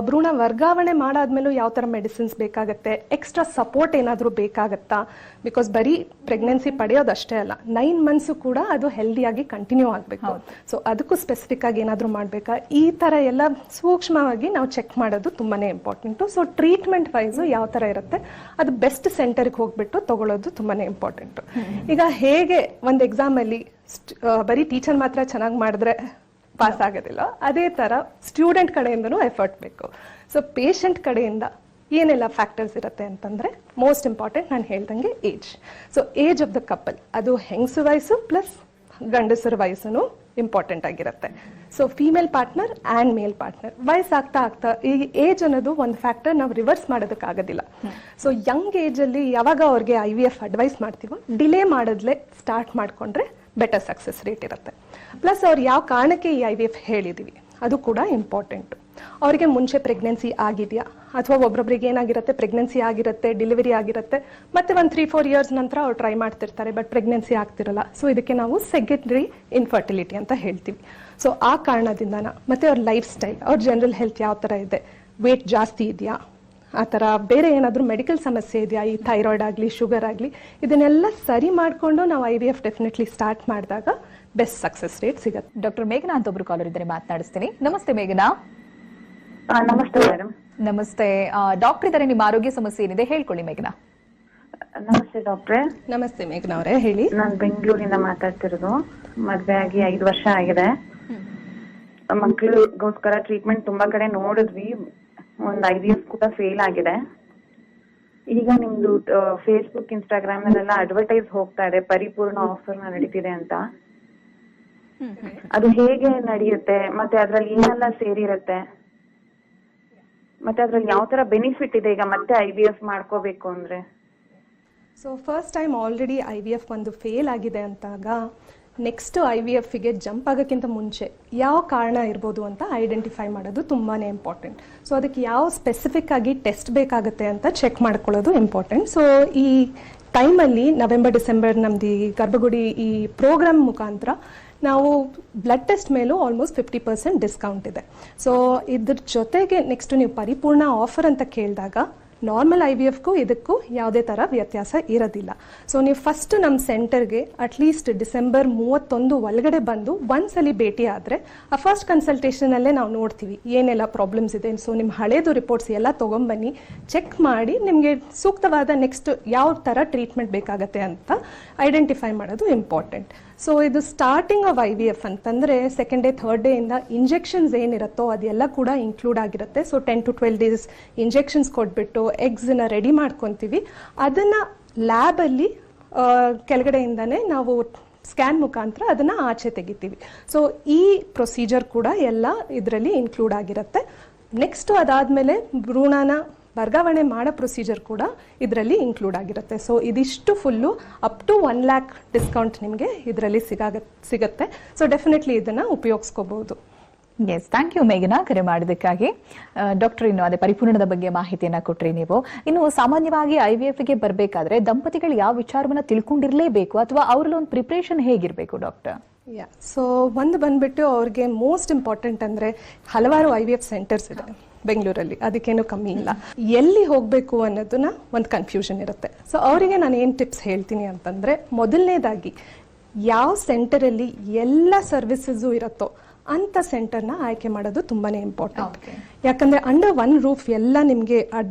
Speaker 2: ಭ್ರೂಣ ವರ್ಗಾವಣೆ ಮಾಡಾದ್ಮೇಲೂ ಯಾವ ತರ ಮೆಡಿಸಿನ್ಸ್ ಬೇಕಾಗತ್ತೆ ಎಕ್ಸ್ಟ್ರಾ ಸಪೋರ್ಟ್ ಏನಾದರೂ ಬೇಕಾಗತ್ತಾ? ಬಿಕಾಸ್ ಬರೀ ಪ್ರೆಗ್ನೆನ್ಸಿ ಪಡೆಯೋದಷ್ಟೇ ಅಲ್ಲ ನೈನ್ ಮಂತ್ಸು ಕೂಡ ಅದು ಹೆಲ್ದಿಯಾಗಿ ಕಂಟಿನ್ಯೂ ಆಗಬೇಕು. ಸೊ ಅದಕ್ಕೂ ಸ್ಪೆಸಿಫಿಕ್ ಆಗಿ ಏನಾದರೂ ಮಾಡಬೇಕಾ? ಈ ತರ ಎಲ್ಲ ಸೂಕ್ಷ್ಮವಾಗಿ ನಾವು ಚೆಕ್ ಮಾಡೋದು ತುಂಬಾನೇ ಇಂಪಾರ್ಟೆಂಟು ಸೊ ಟ್ರೀಟ್ಮೆಂಟ್ ವೈಸು ಯಾವ ತರ ಇರುತ್ತೆ ಅದು ಬೆಸ್ಟ್ ಹೋಗ್ಬಿಟ್ಟು ತಗೊಳ್ಳೋದು ತುಂಬಾನೇ ಇಂಪಾರ್ಟೆಂಟ್ ಈಗ ಹೇಗೆ ಒಂದು ಎಕ್ಸಾಮ್ ಅಲ್ಲಿ ಬರೀ ಟೀಚರ್ ಮಾತ್ರ ಚೆನ್ನಾಗಿ ಮಾಡಿದ್ರೆ ಪಾಸ್ ಆಗೋದಿಲ್ಲ. ಅದೇ ತರ ಸ್ಟೂಡೆಂಟ್ ಕಡೆಯಿಂದನೂ ಎಫರ್ಟ್ ಬೇಕು. ಸೊ ಪೇಷಂಟ್ ಕಡೆಯಿಂದ ಏನೆಲ್ಲ ಫ್ಯಾಕ್ಟರ್ಸ್ ಇರುತ್ತೆ ಅಂತಂದ್ರೆ ಮೋಸ್ಟ್ ಇಂಪಾರ್ಟೆಂಟ್ ನಾನು ಹೇಳ್ದಂಗೆ age so age of the couple ಅದು ಹೆಂಗಸು ವಯಸ್ಸು ಪ್ಲಸ್ ಗಂಡಸರ ವಯಸ್ಸು ಇಂಪಾರ್ಟೆಂಟ್ ಆಗಿರುತ್ತೆ. So female partner and male partner ವಯಸ್ಸಾಗ್ತಾ ಆಗ್ತಾ ಈ ಏಜ್ ಅನ್ನೋದು ಒಂದು ಫ್ಯಾಕ್ಟರ್ ನಾವು ರಿವರ್ಸ್ ಮಾಡೋದಕ್ಕಾಗೋದಿಲ್ಲ ಸೊ ಯಂಗ್ ಏಜಲ್ಲಿ ಯಾವಾಗ ಅವ್ರಿಗೆ ಐ ವಿ ಎಫ್ ಅಡ್ವೈಸ್ ಮಾಡ್ತೀವೋ ಡಿಲೇ ಮಾಡೋದ್ಲೆ ಸ್ಟಾರ್ಟ್ ಮಾಡಿಕೊಂಡ್ರೆ ಬೆಟರ್ ಸಕ್ಸಸ್ ರೇಟ್ ಇರುತ್ತೆ. ಪ್ಲಸ್ ಅವ್ರು ಯಾವ ಕಾರಣಕ್ಕೆ ಈ ಐ ವಿ ಎಫ್ ಹೇಳಿದೀವಿ, ಅದು ಕೂಡ ಇಂಪಾರ್ಟೆಂಟು ಅವರಿಗೆ ಮುಂಚೆ ಪ್ರೆಗ್ನೆನ್ಸಿ ಆಗಿದೆಯಾ? ಅಥವಾ ಒಬ್ಬೊಬ್ರಿಗೆ ಏನಾಗಿರುತ್ತೆ? ಪ್ರೆಗ್ನೆನ್ಸಿ ಆಗಿರುತ್ತೆ ಡೆಲಿವರಿ ಆಗಿರುತ್ತೆ, ಮತ್ತೆ ಒಂದು ತ್ರೀ ಫೋರ್ ಇಯರ್ಸ್ ನಂತರ ಅವ್ರು ಟ್ರೈ ಮಾಡ್ತಿರ್ತಾರೆ ಬಟ್ ಪ್ರೆಗ್ನೆನ್ಸಿ ಆಗ್ತಿರಲ್ಲ. ಸೊ ಇದಕ್ಕೆ ನಾವು ಸೆಕೆಂಡ್ರಿ ಇನ್ಫರ್ಟಿಲಿಟಿ ಅಂತ ಹೇಳ್ತೀವಿ. ಸೊ ಆ ಕಾರಣದಿಂದನ ಮತ್ತೆ ಅವ್ರ ಲೈಫ್ ಸ್ಟೈಲ್ ಅವ್ರ ಜನರಲ್ ಹೆಲ್ತ್ ಯಾವ ಥರ ಇದೆ? ವೇಟ್ ಜಾಸ್ತಿ ಇದೆಯಾ? ಆ ಥರ ಬೇರೆ ಏನಾದರೂ ಮೆಡಿಕಲ್ ಸಮಸ್ಯೆ ಇದೆಯಾ? ಈ ಥೈರಾಯ್ಡ್ ಆಗಲಿ ಶುಗರ್ ಆಗಲಿ, ಇದನ್ನೆಲ್ಲ ಸರಿ ಮಾಡಿಕೊಂಡು ನಾವು I V F definitely start ಮಾಡಿದಾಗ ಬೆಸ್ಟ್ ಸಕ್ಸಸ್ ರೇಟ್ ಸಿಗುತ್ತೆ.
Speaker 1: ಡಾಕ್ಟರ್ ಮೇಘನಾ ಅಂತ ಒಬ್ರು ಕಾಲರ್ ಇದ್ದಾರೆ, ಮಾತನಾಡಿಸ್ತೀನಿ. ನಮಸ್ತೆ ಮೇಘನಾ.
Speaker 3: ನಮಸ್ತೆ ಮೇಡಮ್
Speaker 1: ನಮಸ್ತೆ. ಡಾಕ್ಟರ್ ಇದ್ದಾರೆ ನಿಮ್ಮ ಆರೋಗ್ಯ ಸಮಸ್ಯೆ ಏನಿದೆ ಹೇಳ್ಕೊಳ್ಳಿ ಮೇಘನಾ.
Speaker 3: ನಮಸ್ತೆ ಡಾಕ್ಟ್ರೆ
Speaker 2: ನಮಸ್ತೆ ಮೇಘನಾ ಅವರೇ ಹೇಳಿ.
Speaker 3: ನಾನು ಬೆಂಗಳೂರಿಂದ ಮಾತಾಡ್ತಿರೋದು. ಮದ್ವೆ ಆಗಿ ಐದು ವರ್ಷ ಆಗಿದೆ. ಮಕ್ಳಿಗೋಸ್ಕರ ಟ್ರೀಟ್ಮೆಂಟ್ ತುಂಬಾ ಕಡೆ ನೋಡಿದ್ವಿ. ಒಂದ್ ಐದು ಇಯರ್ಸ್ ಕೂಡ ಫೇಲ್ ಆಗಿದೆ. ಈಗ ನಿಮ್ದು ಫೇಸ್ಬುಕ್ ಇನ್ಸ್ಟಾಗ್ರಾಮ್ ನಲ್ಲೆಲ್ಲ ಅಡ್ವರ್ಟೈಸ್ ಹೋಗ್ತಾ ಇದೆ. ಪರಿಪೂರ್ಣ ಆಫರ್ ನಡೀತಿದೆ ಅಂತ. ಅದು ಹೇಗೆ ನಡೆಯುತ್ತೆ? ಮತ್ತೆ ಅದ್ರಲ್ಲಿ ಏನೆಲ್ಲ ಸೇರಿರುತ್ತೆ? ಮತ್ತೆ ಅದ್ರಲ್ಲಿ ಯಾವ ತರ ಬೆನಿಫಿಟ್ ಇದೆ ಈಗ ಮತ್ತೆ ಐ ಬಿ ಎಫ್ ಮಾಡ್ಕೋಬೇಕು ಅಂದ್ರೆ?
Speaker 2: So first time already I V F ಒಂದು ಫೇಲ್ ಆಗಿದೆ ಅಂತಾಗ ನೆಕ್ಸ್ಟ್ ಐ ವಿ ಎಫ್ಗೆ ಜಂಪ್ ಆಗೋಕ್ಕಿಂತ ಮುಂಚೆ ಯಾವ ಕಾರಣ ಇರ್ಬೋದು ಅಂತ ಐಡೆಂಟಿಫೈ ಮಾಡೋದು ತುಂಬಾ ಇಂಪಾರ್ಟೆಂಟ್ ಸೊ ಅದಕ್ಕೆ ಯಾವ ಸ್ಪೆಸಿಫಿಕ್ ಆಗಿ ಟೆಸ್ಟ್ ಬೇಕಾಗುತ್ತೆ ಅಂತ ಚೆಕ್ ಮಾಡ್ಕೊಳ್ಳೋದು ಇಂಪಾರ್ಟೆಂಟ್ ಸೊ ಈ ಟೈಮಲ್ಲಿ ನವೆಂಬರ್ ಡಿಸೆಂಬರ್ ನಮ್ದು ಈ ಗರ್ಭಗುಡಿ ಈ ಪ್ರೋಗ್ರಾಮ್ ಮುಖಾಂತರ ನಾವು ಬ್ಲಡ್ ಟೆಸ್ಟ್ ಮೇಲೂ ಆಲ್ಮೋಸ್ಟ್ ಫಿಫ್ಟಿ ಪರ್ಸೆಂಟ್ ಡಿಸ್ಕೌಂಟ್ ಇದೆ. ಸೊ ಇದ್ರ ಜೊತೆಗೆ ನೆಕ್ಸ್ಟ್ ನೀವು ಪರಿಪೂರ್ಣ ಆಫರ್ ಅಂತ ಕೇಳಿದಾಗ ನಾರ್ಮಲ್ ಐ ವಿ ಎಫ್ಗೂ ಇದಕ್ಕೂ ಯಾವುದೇ ಥರ ವ್ಯತ್ಯಾಸ ಇರೋದಿಲ್ಲ. ಸೊ ನೀವು ಫಸ್ಟ್ ನಮ್ಮ ಸೆಂಟರ್ಗೆ ಅಟ್ಲೀಸ್ಟ್ ಡಿಸೆಂಬರ್ ಮೂವತ್ತೊಂದು ಒಳಗಡೆ ಬಂದು ಒಂದ್ಸಲಿ ಭೇಟಿ ಆದರೆ, ಆ ಫಸ್ಟ್ ಕನ್ಸಲ್ಟೇಷನಲ್ಲೇ ನಾವು ನೋಡ್ತೀವಿ ಏನೆಲ್ಲ ಪ್ರಾಬ್ಲಮ್ಸ್ ಇದೆ. ಸೊ ನಿಮ್ಮ ಹಳೇದು ರಿಪೋರ್ಟ್ಸ್ ಎಲ್ಲ ತೊಗೊಂಬನ್ನಿ ಚೆಕ್ ಮಾಡಿ, ನಿಮಗೆ ಸೂಕ್ತವಾದ ನೆಕ್ಸ್ಟ್ ಯಾವ ಥರ ಟ್ರೀಟ್ಮೆಂಟ್ ಬೇಕಾಗತ್ತೆ ಅಂತ ಐಡೆಂಟಿಫೈ ಮಾಡೋದು ಇಂಪಾರ್ಟೆಂಟ್ ಸೊ ಇದು starting of I V F ಅಂತಂದರೆ ಸೆಕೆಂಡ್ ಡೇ ಥರ್ಡ್ ಡೇಯಿಂದ ಇಂಜೆಕ್ಷನ್ಸ್ ಏನಿರುತ್ತೋ ಅದೆಲ್ಲ ಕೂಡ ಇನ್ಕ್ಲೂಡ್ ಆಗಿರುತ್ತೆ. So ten to twelve days injections ಕೊಟ್ಬಿಟ್ಟು ಎಗ್ಸನ್ನ ರೆಡಿ ಮಾಡ್ಕೊತೀವಿ. ಅದನ್ನು ಲ್ಯಾಬಲ್ಲಿ ಕೆಳಗಡೆಯಿಂದನೇ ನಾವು ಸ್ಕ್ಯಾನ್ ಮುಖಾಂತರ ಅದನ್ನು ಆಚೆ ತೆಗಿತೀವಿ. ಸೊ ಈ ಪ್ರೊಸೀಜರ್ ಕೂಡ ಎಲ್ಲ ಇದರಲ್ಲಿ ಇನ್ಕ್ಲೂಡ್ ಆಗಿರುತ್ತೆ. ನೆಕ್ಸ್ಟ್ ಅದಾದಮೇಲೆ ಭ್ರೂಣನ ವರ್ಗಾವಣೆ ಮಾಡೋ ಪ್ರೊಸೀಜರ್ ಕೂಡ ಇದರಲ್ಲಿ ಇನ್ಕ್ಲೂಡ್ ಆಗಿರುತ್ತೆ. ಸೊ ಇದಿಷ್ಟು full up to one lakh discount ನಿಮಗೆ ಇದರಲ್ಲಿ ಸಿಗಾಗ ಸಿಗುತ್ತೆ. ಸೊ ಡೆಫಿನೆಟ್ಲಿ ಇದನ್ನು ಉಪಯೋಗಿಸ್ಕೋಬಹುದು
Speaker 1: ಎಸ್ ಥ್ಯಾಂಕ್ ಯು ಮೇಘನಾ. ಕರೆ ಮಾಡಿದ್ದಕ್ಕಾಗಿ ಡಾಕ್ಟರ್ ಇನ್ನು ಅದೇ ಪರಿಪೂರ್ಣದ ಬಗ್ಗೆ ಮಾಹಿತಿಯನ್ನ ಕೊಟ್ರಿ ನೀವು. ಇನ್ನು ಸಾಮಾನ್ಯವಾಗಿ ಐ ವಿ ಗೆ ಬರಬೇಕಾದ್ರೆ ದಂಪತಿಗಳು ಯಾವ ವಿಚಾರವನ್ನ ತಿಳ್ಕೊಂಡಿರಲೇಬೇಕು ಅಥವಾ ಅವರಲ್ಲಿ ಒಂದು ಪ್ರಿಪ್ರೇಷನ್ ಹೇಗಿರಬೇಕು ಡಾಕ್ಟರ್
Speaker 2: ಯಾ ಸೊ ಒಂದು ಬಂದ್ಬಿಟ್ಟು ಅವ್ರಿಗೆ ಮೋಸ್ಟ್ ಇಂಪಾರ್ಟೆಂಟ್ ಅಂದರೆ ಹಲವಾರು ಐ ವಿ ಎಫ್ ಸೆಂಟರ್ಸ್ ಇದೆ. ಬೆಂಗಳೂರಲ್ಲಿ. ಅದಕ್ಕೇನು ಕಮ್ಮಿ ಇಲ್ಲ. ಎಲ್ಲಿ ಹೋಗಬೇಕು ಅನ್ನೋದನ್ನ ಒಂದು ಕನ್ಫ್ಯೂಷನ್ ಇರುತ್ತೆ. ಸೊ ಅವರಿಗೆ ನಾನು ಏನು ಟಿಪ್ಸ್ ಹೇಳ್ತೀನಿ ಅಂತಂದರೆ ಮೊದಲನೇದಾಗಿ ಯಾವ ಸೆಂಟರಲ್ಲಿ ಎಲ್ಲ ಸರ್ವಿಸಸ್ಸು ಇರುತ್ತೋ ಅಂಥ ಸೆಂಟರ್ನ ಆಯ್ಕೆ ಮಾಡೋದು ತುಂಬಾ ಇಂಪಾರ್ಟೆಂಟ್ ಯಾಕಂದರೆ ಅಂಡರ್ ಒನ್ ರೂಫ್ ಎಲ್ಲ ನಿಮಗೆ ಅಡ್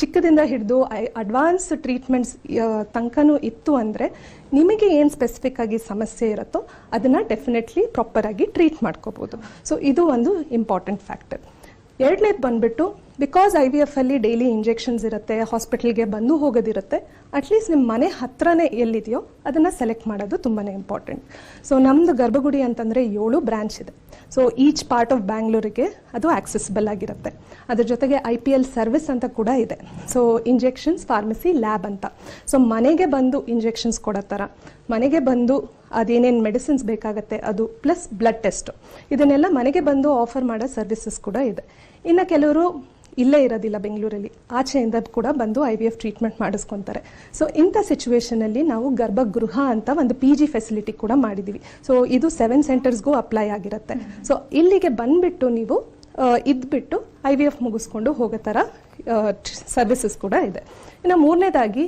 Speaker 2: ಚಿಕ್ಕದಿಂದ ಹಿಡಿದು ಅಡ್ವಾನ್ಸ್ ಟ್ರೀಟ್ಮೆಂಟ್ಸ್ ತನಕನೂ ಇತ್ತು ಅಂದರೆ ನಿಮಗೆ ಏನು ಸ್ಪೆಸಿಫಿಕ್ ಆಗಿ ಸಮಸ್ಯೆ ಇರುತ್ತೋ ಅದನ್ನು ಡೆಫಿನೆಟ್ಲಿ ಪ್ರಾಪರಾಗಿ ಟ್ರೀಟ್ ಮಾಡ್ಕೋಬೋದು. ಸೊ ಇದು ಒಂದು ಇಂಪಾರ್ಟೆಂಟ್ ಫ್ಯಾಕ್ಟರ್ ಎರಡನೇದು ಬಂದ್ಬಿಟ್ಟು ಬಿಕಾಸ್ ಐ ವಿ ಎಫ್ ಅಲ್ಲಿ ಡೈಲಿ ಇಂಜೆಕ್ಷನ್ಸ್ ಇರುತ್ತೆ ಹಾಸ್ಪಿಟಲ್ಗೆ ಬಂದು ಹೋಗೋದಿರುತ್ತೆ ಅಟ್ಲೀಸ್ಟ್ ನಿಮ್ಮ ಮನೆ ಹತ್ರನೇ ಎಲ್ಲಿದೆಯೋ ಅದನ್ನು ಸೆಲೆಕ್ಟ್ ಮಾಡೋದು ತುಂಬಾ ಇಂಪಾರ್ಟೆಂಟ್ ಸೊ ನಮ್ಮದು ಗರ್ಭಗುಡಿ ಅಂತಂದರೆ ಏಳು ಬ್ರಾಂಚ್ ಇದೆ. ಸೊ ಈಚ್ ಪಾರ್ಟ್ ಆಫ್ ಬ್ಯಾಂಗ್ಳೂರಿಗೆ ಅದು ಆಕ್ಸೆಸಿಬಲ್ ಆಗಿರುತ್ತೆ. ಅದ್ರ ಜೊತೆಗೆ ಐ ಪಿ ಎಲ್ ಸರ್ವಿಸ್ ಅಂತ ಕೂಡ ಇದೆ. ಸೊ ಇಂಜೆಕ್ಷನ್ಸ್ ಫಾರ್ಮಸಿ ಲ್ಯಾಬ್ ಅಂತ. ಸೊ ಮನೆಗೆ ಬಂದು ಇಂಜೆಕ್ಷನ್ಸ್ ಕೊಡೋ ಥರ ಮನೆಗೆ ಬಂದು ಅದೇನೇನು ಮೆಡಿಸಿನ್ಸ್ ಬೇಕಾಗತ್ತೆ ಅದು ಪ್ಲಸ್ ಬ್ಲಡ್ ಟೆಸ್ಟ್ ಇದನ್ನೆಲ್ಲ ಮನೆಗೆ ಬಂದು ಆಫರ್ ಮಾಡೋ ಸರ್ವಿಸಸ್ ಕೂಡ ಇದೆ. ಇನ್ನು ಕೆಲವರು ಇಲ್ಲೇ ಇರೋದಿಲ್ಲ ಬೆಂಗಳೂರಲ್ಲಿ. ಆಚೆಯಿಂದ ಕೂಡ ಬಂದು ಐ ವಿ ಎಫ್ ಟ್ರೀಟ್ಮೆಂಟ್ ಮಾಡಿಸ್ಕೊತಾರೆ. ಸೊ ಇಂಥ ಸಿಚುವೇಷನಲ್ಲಿ ನಾವು ಗರ್ಭಗೃಹ ಅಂತ ಒಂದು ಪಿ ಜಿ ಫೆಸಿಲಿಟಿ ಕೂಡ ಮಾಡಿದ್ದೀವಿ ಸೊ ಇದು ಸೆವೆನ್ ಸೆಂಟರ್ಸ್ಗೂ ಅಪ್ಲೈ ಆಗಿರುತ್ತೆ. ಸೊ ಇಲ್ಲಿಗೆ ಬಂದುಬಿಟ್ಟು ನೀವು ಇದ್ಬಿಟ್ಟು ಐ ವಿ ಎಫ್ ಮುಗಿಸ್ಕೊಂಡು ಹೋಗೋ ಥರ ಸರ್ವಿಸಸ್ ಕೂಡ ಇದೆ. ಇನ್ನು ಮೂರನೇದಾಗಿ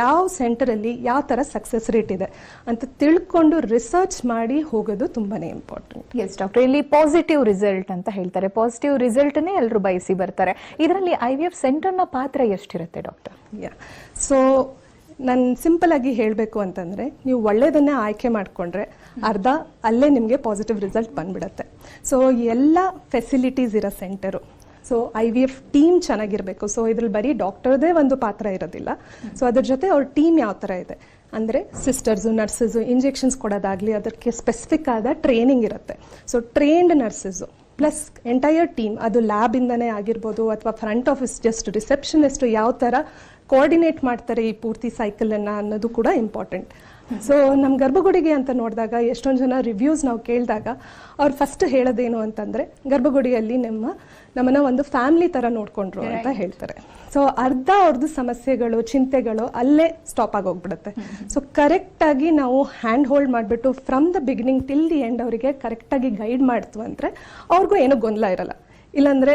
Speaker 2: ಯಾವ ಸೆಂಟರಲ್ಲಿ ಯಾವ ಥರ ಸಕ್ಸಸ್ ರೇಟ್ ಇದೆ ಅಂತ ತಿಳ್ಕೊಂಡು ರಿಸರ್ಚ್ ಮಾಡಿ ಹೋಗೋದು ತುಂಬಾ ಇಂಪಾರ್ಟೆಂಟ್
Speaker 1: ಎಸ್ ಡಾಕ್ಟರ್ ಇಲ್ಲಿ ಪಾಸಿಟಿವ್ ರಿಸಲ್ಟ್ ಅಂತ ಹೇಳ್ತಾರೆ. ಪಾಸಿಟಿವ್ ರಿಸಲ್ಟ್ನೇ ಎಲ್ಲರೂ ಬಯಸಿ ಬರ್ತಾರೆ. ಇದರಲ್ಲಿ ಐ ವಿ ಎಫ್ ಸೆಂಟರ್ನ ಪಾತ್ರ ಎಷ್ಟಿರುತ್ತೆ ಡಾಕ್ಟರ್
Speaker 2: ಯಾ ಸೊ ನಾನು ಸಿಂಪಲ್ ಆಗಿ ಹೇಳಬೇಕು ಅಂತಂದರೆ ನೀವು ಒಳ್ಳೆಯದನ್ನೇ ಆಯ್ಕೆ ಮಾಡಿಕೊಂಡ್ರೆ ಅರ್ಧ ಅಲ್ಲೇ ನಿಮಗೆ ಪಾಸಿಟಿವ್ ರಿಸಲ್ಟ್ ಬಂದ್ಬಿಡುತ್ತೆ. ಸೊ ಎಲ್ಲ ಫೆಸಿಲಿಟೀಸ್ ಇರೋ centre so I V F team ಚೆನ್ನಾಗಿರಬೇಕು. ಸೊ ಇದ್ರಲ್ಲಿ ಬರೀ ಡಾಕ್ಟರ್ದೇ ಒಂದು ಪಾತ್ರ ಇರೋದಿಲ್ಲ. ಸೊ ಅದ್ರ ಜೊತೆ ಅವ್ರ ಟೀಮ್ ಯಾವ ಥರ ಇದೆ? ಅಂದರೆ ಸಿಸ್ಟರ್ಸು ನರ್ಸಸ್ಸು ಇಂಜೆಕ್ಷನ್ಸ್ ಕೊಡೋದಾಗಲಿ, ಅದಕ್ಕೆ ಸ್ಪೆಸಿಫಿಕ್ ಆದ ಟ್ರೈನಿಂಗ್ ಇರುತ್ತೆ. So trained nurses plus entire team ಅದು ಲ್ಯಾಬಿಂದನೇ ಆಗಿರ್ಬೋದು, ಅಥವಾ ಫ್ರಂಟ್ ಆಫೀಸ್ ಜಸ್ಟ್ ರಿಸೆಪ್ಷನಿಸ್ಟ್ ಯಾವ ಥರ ಕೋಆರ್ಡಿನೇಟ್ ಮಾಡ್ತಾರೆ ಈ ಪೂರ್ತಿ ಸೈಕಲನ್ನು ಅನ್ನೋದು ಕೂಡ ಇಂಪಾರ್ಟೆಂಟ್ ಸೊ ನಮ್ಮ ಗರ್ಭಗುಡಿಗೆ ಅಂತ ನೋಡಿದಾಗ, ಎಷ್ಟೊಂದು ಜನ ರಿವ್ಯೂಸ್ ನಾವು ಕೇಳಿದಾಗ, ಅವ್ರು ಫಸ್ಟ್ ಹೇಳೋದೇನು ಅಂತಂದರೆ, ಗರ್ಭಗುಡಿಯಲ್ಲಿ ನಮ್ಮ ನಮ್ಮನ್ನ ಒಂದು ಫ್ಯಾಮಿಲಿ ತರ ನೋಡ್ಕೊಂಡ್ರು ಅಂತ ಹೇಳ್ತಾರೆ. ಸೊ ಅರ್ಧ ಅವ್ರದ್ದು ಸಮಸ್ಯೆಗಳು ಚಿಂತೆಗಳು ಅಲ್ಲೇ ಸ್ಟಾಪ್ ಆಗಿ ಹೋಗ್ಬಿಡುತ್ತೆ. ಸೊ ಕರೆಕ್ಟಾಗಿ ನಾವು ಹ್ಯಾಂಡ್ ಹೋಲ್ಡ್ ಮಾಡಿಬಿಟ್ಟು from the beginning till the end ಅವರಿಗೆ ಕರೆಕ್ಟಾಗಿ ಗೈಡ್ ಮಾಡ್ತು ಅಂದ್ರೆ ಅವ್ರಿಗೂ ಏನೂ ಗೊಂದಲ ಇರಲ್ಲ. ಇಲ್ಲಾಂದ್ರೆ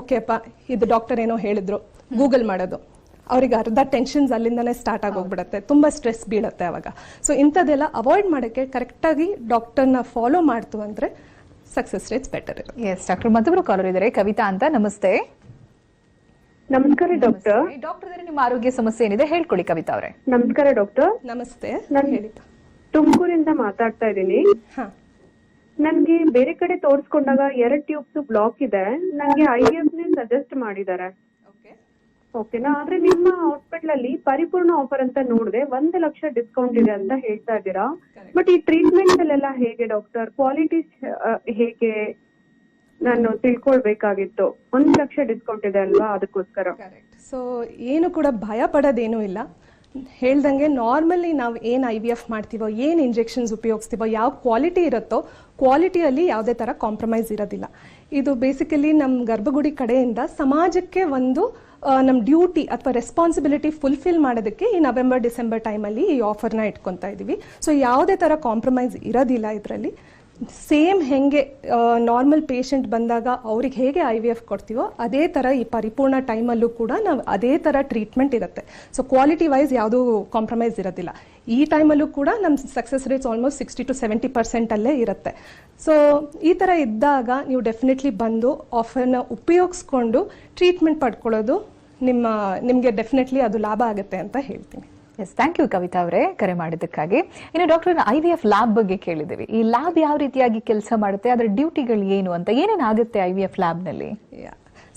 Speaker 2: ಓಕೆಪ್ಪ ಇದು ಡಾಕ್ಟರ್ ಏನೋ ಹೇಳಿದ್ರು ಗೂಗಲ್ ಮಾಡೋದು. ಅವ್ರಿಗೆ ಅರ್ಧ ಟೆನ್ಷನ್ಸ್ ಅಲ್ಲಿಂದನೇ ಸ್ಟಾರ್ಟ್ ಆಗೋಗ್ಬಿಡುತ್ತೆ ತುಂಬ ಸ್ಟ್ರೆಸ್ ಬೀಳುತ್ತೆ ಅವಾಗ. ಸೊ ಇಂಥದ್ದೆಲ್ಲ ಅವಾಯ್ಡ್ ಮಾಡೋಕ್ಕೆ ಕರೆಕ್ಟಾಗಿ ಡಾಕ್ಟರ್ನ ಫಾಲೋ ಮಾಡ್ತು ಅಂದರೆ success rates better
Speaker 1: yes doctor ಮತ್ತೊಬ್ರು ಕಾಲರ್ ಇದ್ದಾರೆ. ಕವಿತಾ ಅಂತ. ನಮಸ್ತೆ.
Speaker 4: ನಮಸ್ಕಾರ ಡಾಕ್ಟರ್
Speaker 1: ಡಾಕ್ಟರ್ ನಿಮ್ಮ ಆರೋಗ್ಯ ಸಮಸ್ಯೆ ಏನಿದೆ ಹೇಳ್ಕೊಳ್ಳಿ ಕವಿತಾ ಅವರೇ.
Speaker 4: ನಮಸ್ಕಾರ ಡಾಕ್ಟರ್
Speaker 2: ನಮಸ್ತೆ.
Speaker 4: ನಾನು
Speaker 2: ಹೇಳಿ
Speaker 4: ತುಮಕೂರಿಂದ ಮಾತಾಡ್ತಾ ಇದ್ದೀನಿ.
Speaker 2: ಹಾಂ.
Speaker 4: ನನ್ಗೆ ಬೇರೆ ಕಡೆ ತೋರಿಸ್ಕೊಂಡಾಗ ಎರಡ್ ಟ್ಯೂಬ್ಸ್ ಬ್ಲಾಕ್ ಇದೆ. ನನ್ಗೆ ಐ ಎಫ್ ಸಜೆಸ್ಟ್ ಮಾಡಿದ್ದಾರೆ. ಓಕೆನಾ ಆದ್ರೆ ನಿಮ್ಮ ಹಾಸ್ಪಿಟಲ್ ಅಲ್ಲಿ ಪರಿಪೂರ್ಣ ಆಫರ್ ಅಂತ ನೋಡಿದೆ ಒಂದ್ ಲಕ್ಷ ಡಿಸ್ಕೌಂಟ್ ಇದೆ ಅಂತ ಹೇಳ್ತಾ ಇದ್ದೀರಾ? ಬಟ್ ಈ ಟ್ರೀಟ್ಮೆಂಟ್ ಅಲ್ಲೆಲ್ಲ ಹೇಗೆ ಡಾಕ್ಟರ್ ಕ್ವಾಲಿಟಿ ಹೇಗೆ ನಾನು ತಿಳ್ಕೊಳ್ಬೇಕಾಗಿತ್ತು? ಒಂದ್ ಲಕ್ಷ ಡಿಸ್ಕೌಂಟ್ ಇದೆ ಅಲ್ವಾ ಅದಕ್ಕೋಸ್ಕರ?
Speaker 2: ಕರೆಕ್ಟ್ ಸೊ ಏನು ಕೂಡ ಭಯ ಪಡೋದೇನೂ ಇಲ್ಲ. ಹೇಳ್ದಂಗೆ ನಾರ್ಮಲಿ ನಾವು ಏನು ಐ ವಿ ಎಫ್ ಮಾಡ್ತೀವೋ ಏನು ಇಂಜೆಕ್ಷನ್ಸ್ ಉಪಯೋಗಿಸ್ತೀವೋ ಯಾವ ಕ್ವಾಲಿಟಿ ಇರುತ್ತೋ ಕ್ವಾಲಿಟಿಯಲ್ಲಿ ಯಾವುದೇ ಥರ ಕಾಂಪ್ರಮೈಸ್ ಇರೋದಿಲ್ಲ. ಇದು ಬೇಸಿಕಲಿ ನಮ್ಮ ಗರ್ಭಗುಡಿ ಕಡೆಯಿಂದ ಸಮಾಜಕ್ಕೆ ಒಂದು ನಮ್ಮ ಡ್ಯೂಟಿ ಅಥವಾ ರೆಸ್ಪಾನ್ಸಿಬಿಲಿಟಿ ಫುಲ್ಫಿಲ್ ಮಾಡೋದಕ್ಕೆ ಈ ನವೆಂಬರ್ ಡಿಸೆಂಬರ್ ಟೈಮಲ್ಲಿ ಈ ಆಫರ್ನ ಇಟ್ಕೊತಾ ಇದ್ದೀವಿ ಸೊ ಯಾವುದೇ ಥರ ಕಾಂಪ್ರಮೈಸ್ ಇರೋದಿಲ್ಲ ಇದರಲ್ಲಿ. ಸೇಮ್ ಹೆಂಗೆ ನಾರ್ಮಲ್ ಪೇಷಂಟ್ ಬಂದಾಗ ಅವ್ರಿಗೆ ಹೇಗೆ ಐ ವಿ ಎಫ್ ಕೊಡ್ತೀವೋ ಅದೇ ಥರ ಈ ಪರಿಪೂರ್ಣ ಟೈಮಲ್ಲೂ ಕೂಡ ನಾವು ಅದೇ ಥರ ಟ್ರೀಟ್ಮೆಂಟ್ ಇರುತ್ತೆ. ಸೊ ಕ್ವಾಲಿಟಿ ವೈಸ್ ಯಾವುದೂ ಕಾಂಪ್ರಮೈಸ್ ಇರೋದಿಲ್ಲ. ಈ ಟೈಮಲ್ಲೂ ಕೂಡ ನಮ್ಮ success rates almost sixty to seventy ಪರ್ಸೆಂಟಲ್ಲೇ ಇರುತ್ತೆ. ಸೊ ಈ ಥರ ಇದ್ದಾಗ ನೀವು ಡೆಫಿನೆಟ್ಲಿ ಬಂದು ಆಫರ್ನ ಉಪಯೋಗಿಸ್ಕೊಂಡು ಟ್ರೀಟ್ಮೆಂಟ್ ಪಡ್ಕೊಳ್ಳೋದು ನಿಮ್ಮ, ನಿಮಗೆ ಡೆಫಿನೆಟ್ಲಿ ಅದು ಲಾಭ ಆಗುತ್ತೆ ಅಂತ ಹೇಳ್ತೀನಿ.
Speaker 1: ಎಸ್ ಥ್ಯಾಂಕ್ ಯು ಕವಿತಾ ಅವರೇ ಕರೆ ಮಾಡಿದ್ದಕ್ಕಾಗಿ. ಇನ್ನು doctor I V F lab ಬಗ್ಗೆ ಕೇಳಿದ್ದೀವಿ. ಈ ಲ್ಯಾಬ್ ಯಾವ ರೀತಿಯಾಗಿ ಕೆಲಸ ಮಾಡುತ್ತೆ ಅದರ ಡ್ಯೂಟಿಗಳು ಏನು ಅಂತ ಏನೇನಾಗುತ್ತೆ I V F ಲ್ಯಾಬ್ನಲ್ಲಿ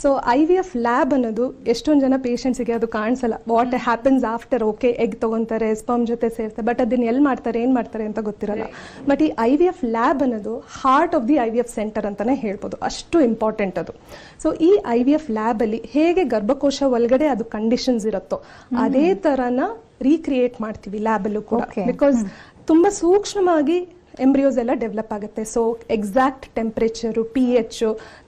Speaker 2: so I V F lab ಅನ್ನೋದು ಎಷ್ಟೊಂದು ಜನ ಪೇಷಂಟ್ಸಿಗೆ ಅದು ಕಾಣಿಸಲ್ಲ. What happens after okay egg ತೊಗೊಂತಾರೆ sperm ಜೊತೆ ಸೇರ್ತಾರೆ ಬಟ್ ಅದನ್ನ ಎಲ್ಲಿ ಮಾಡ್ತಾರೆ ಏನು ಮಾಡ್ತಾರೆ ಅಂತ ಗೊತ್ತಿರಲ್ಲ. ಬಟ್ ಈ ಐ ವಿ ಎಫ್ ಲ್ಯಾಬ್ ಅನ್ನೋದು heart of the I V F centre ಅಂತಲೇ ಹೇಳ್ಬೋದು. ಅಷ್ಟು ಇಂಪಾರ್ಟೆಂಟ್ ಅದು. ಸೊ ಈ ಐ ವಿ ಎಫ್ ಲ್ಯಾಬಲ್ಲಿ ಹೇಗೆ ಗರ್ಭಕೋಶ ಒಳಗಡೆ ಅದು ಕಂಡೀಷನ್ಸ್ ಇರುತ್ತೋ ಅದೇ ಥರನ ರೀಕ್ರಿಯೇಟ್ ಮಾಡ್ತೀವಿ ಲ್ಯಾಬಲ್ಲೂ ಕೂಡ. ಬಿಕಾಸ್ ತುಂಬ ಸೂಕ್ಷ್ಮವಾಗಿ ಎಂಬ್ರಿಯೋಸ್ ಎಲ್ಲ ಡೆವಲಪ್ ಆಗುತ್ತೆ. So exact temperature P H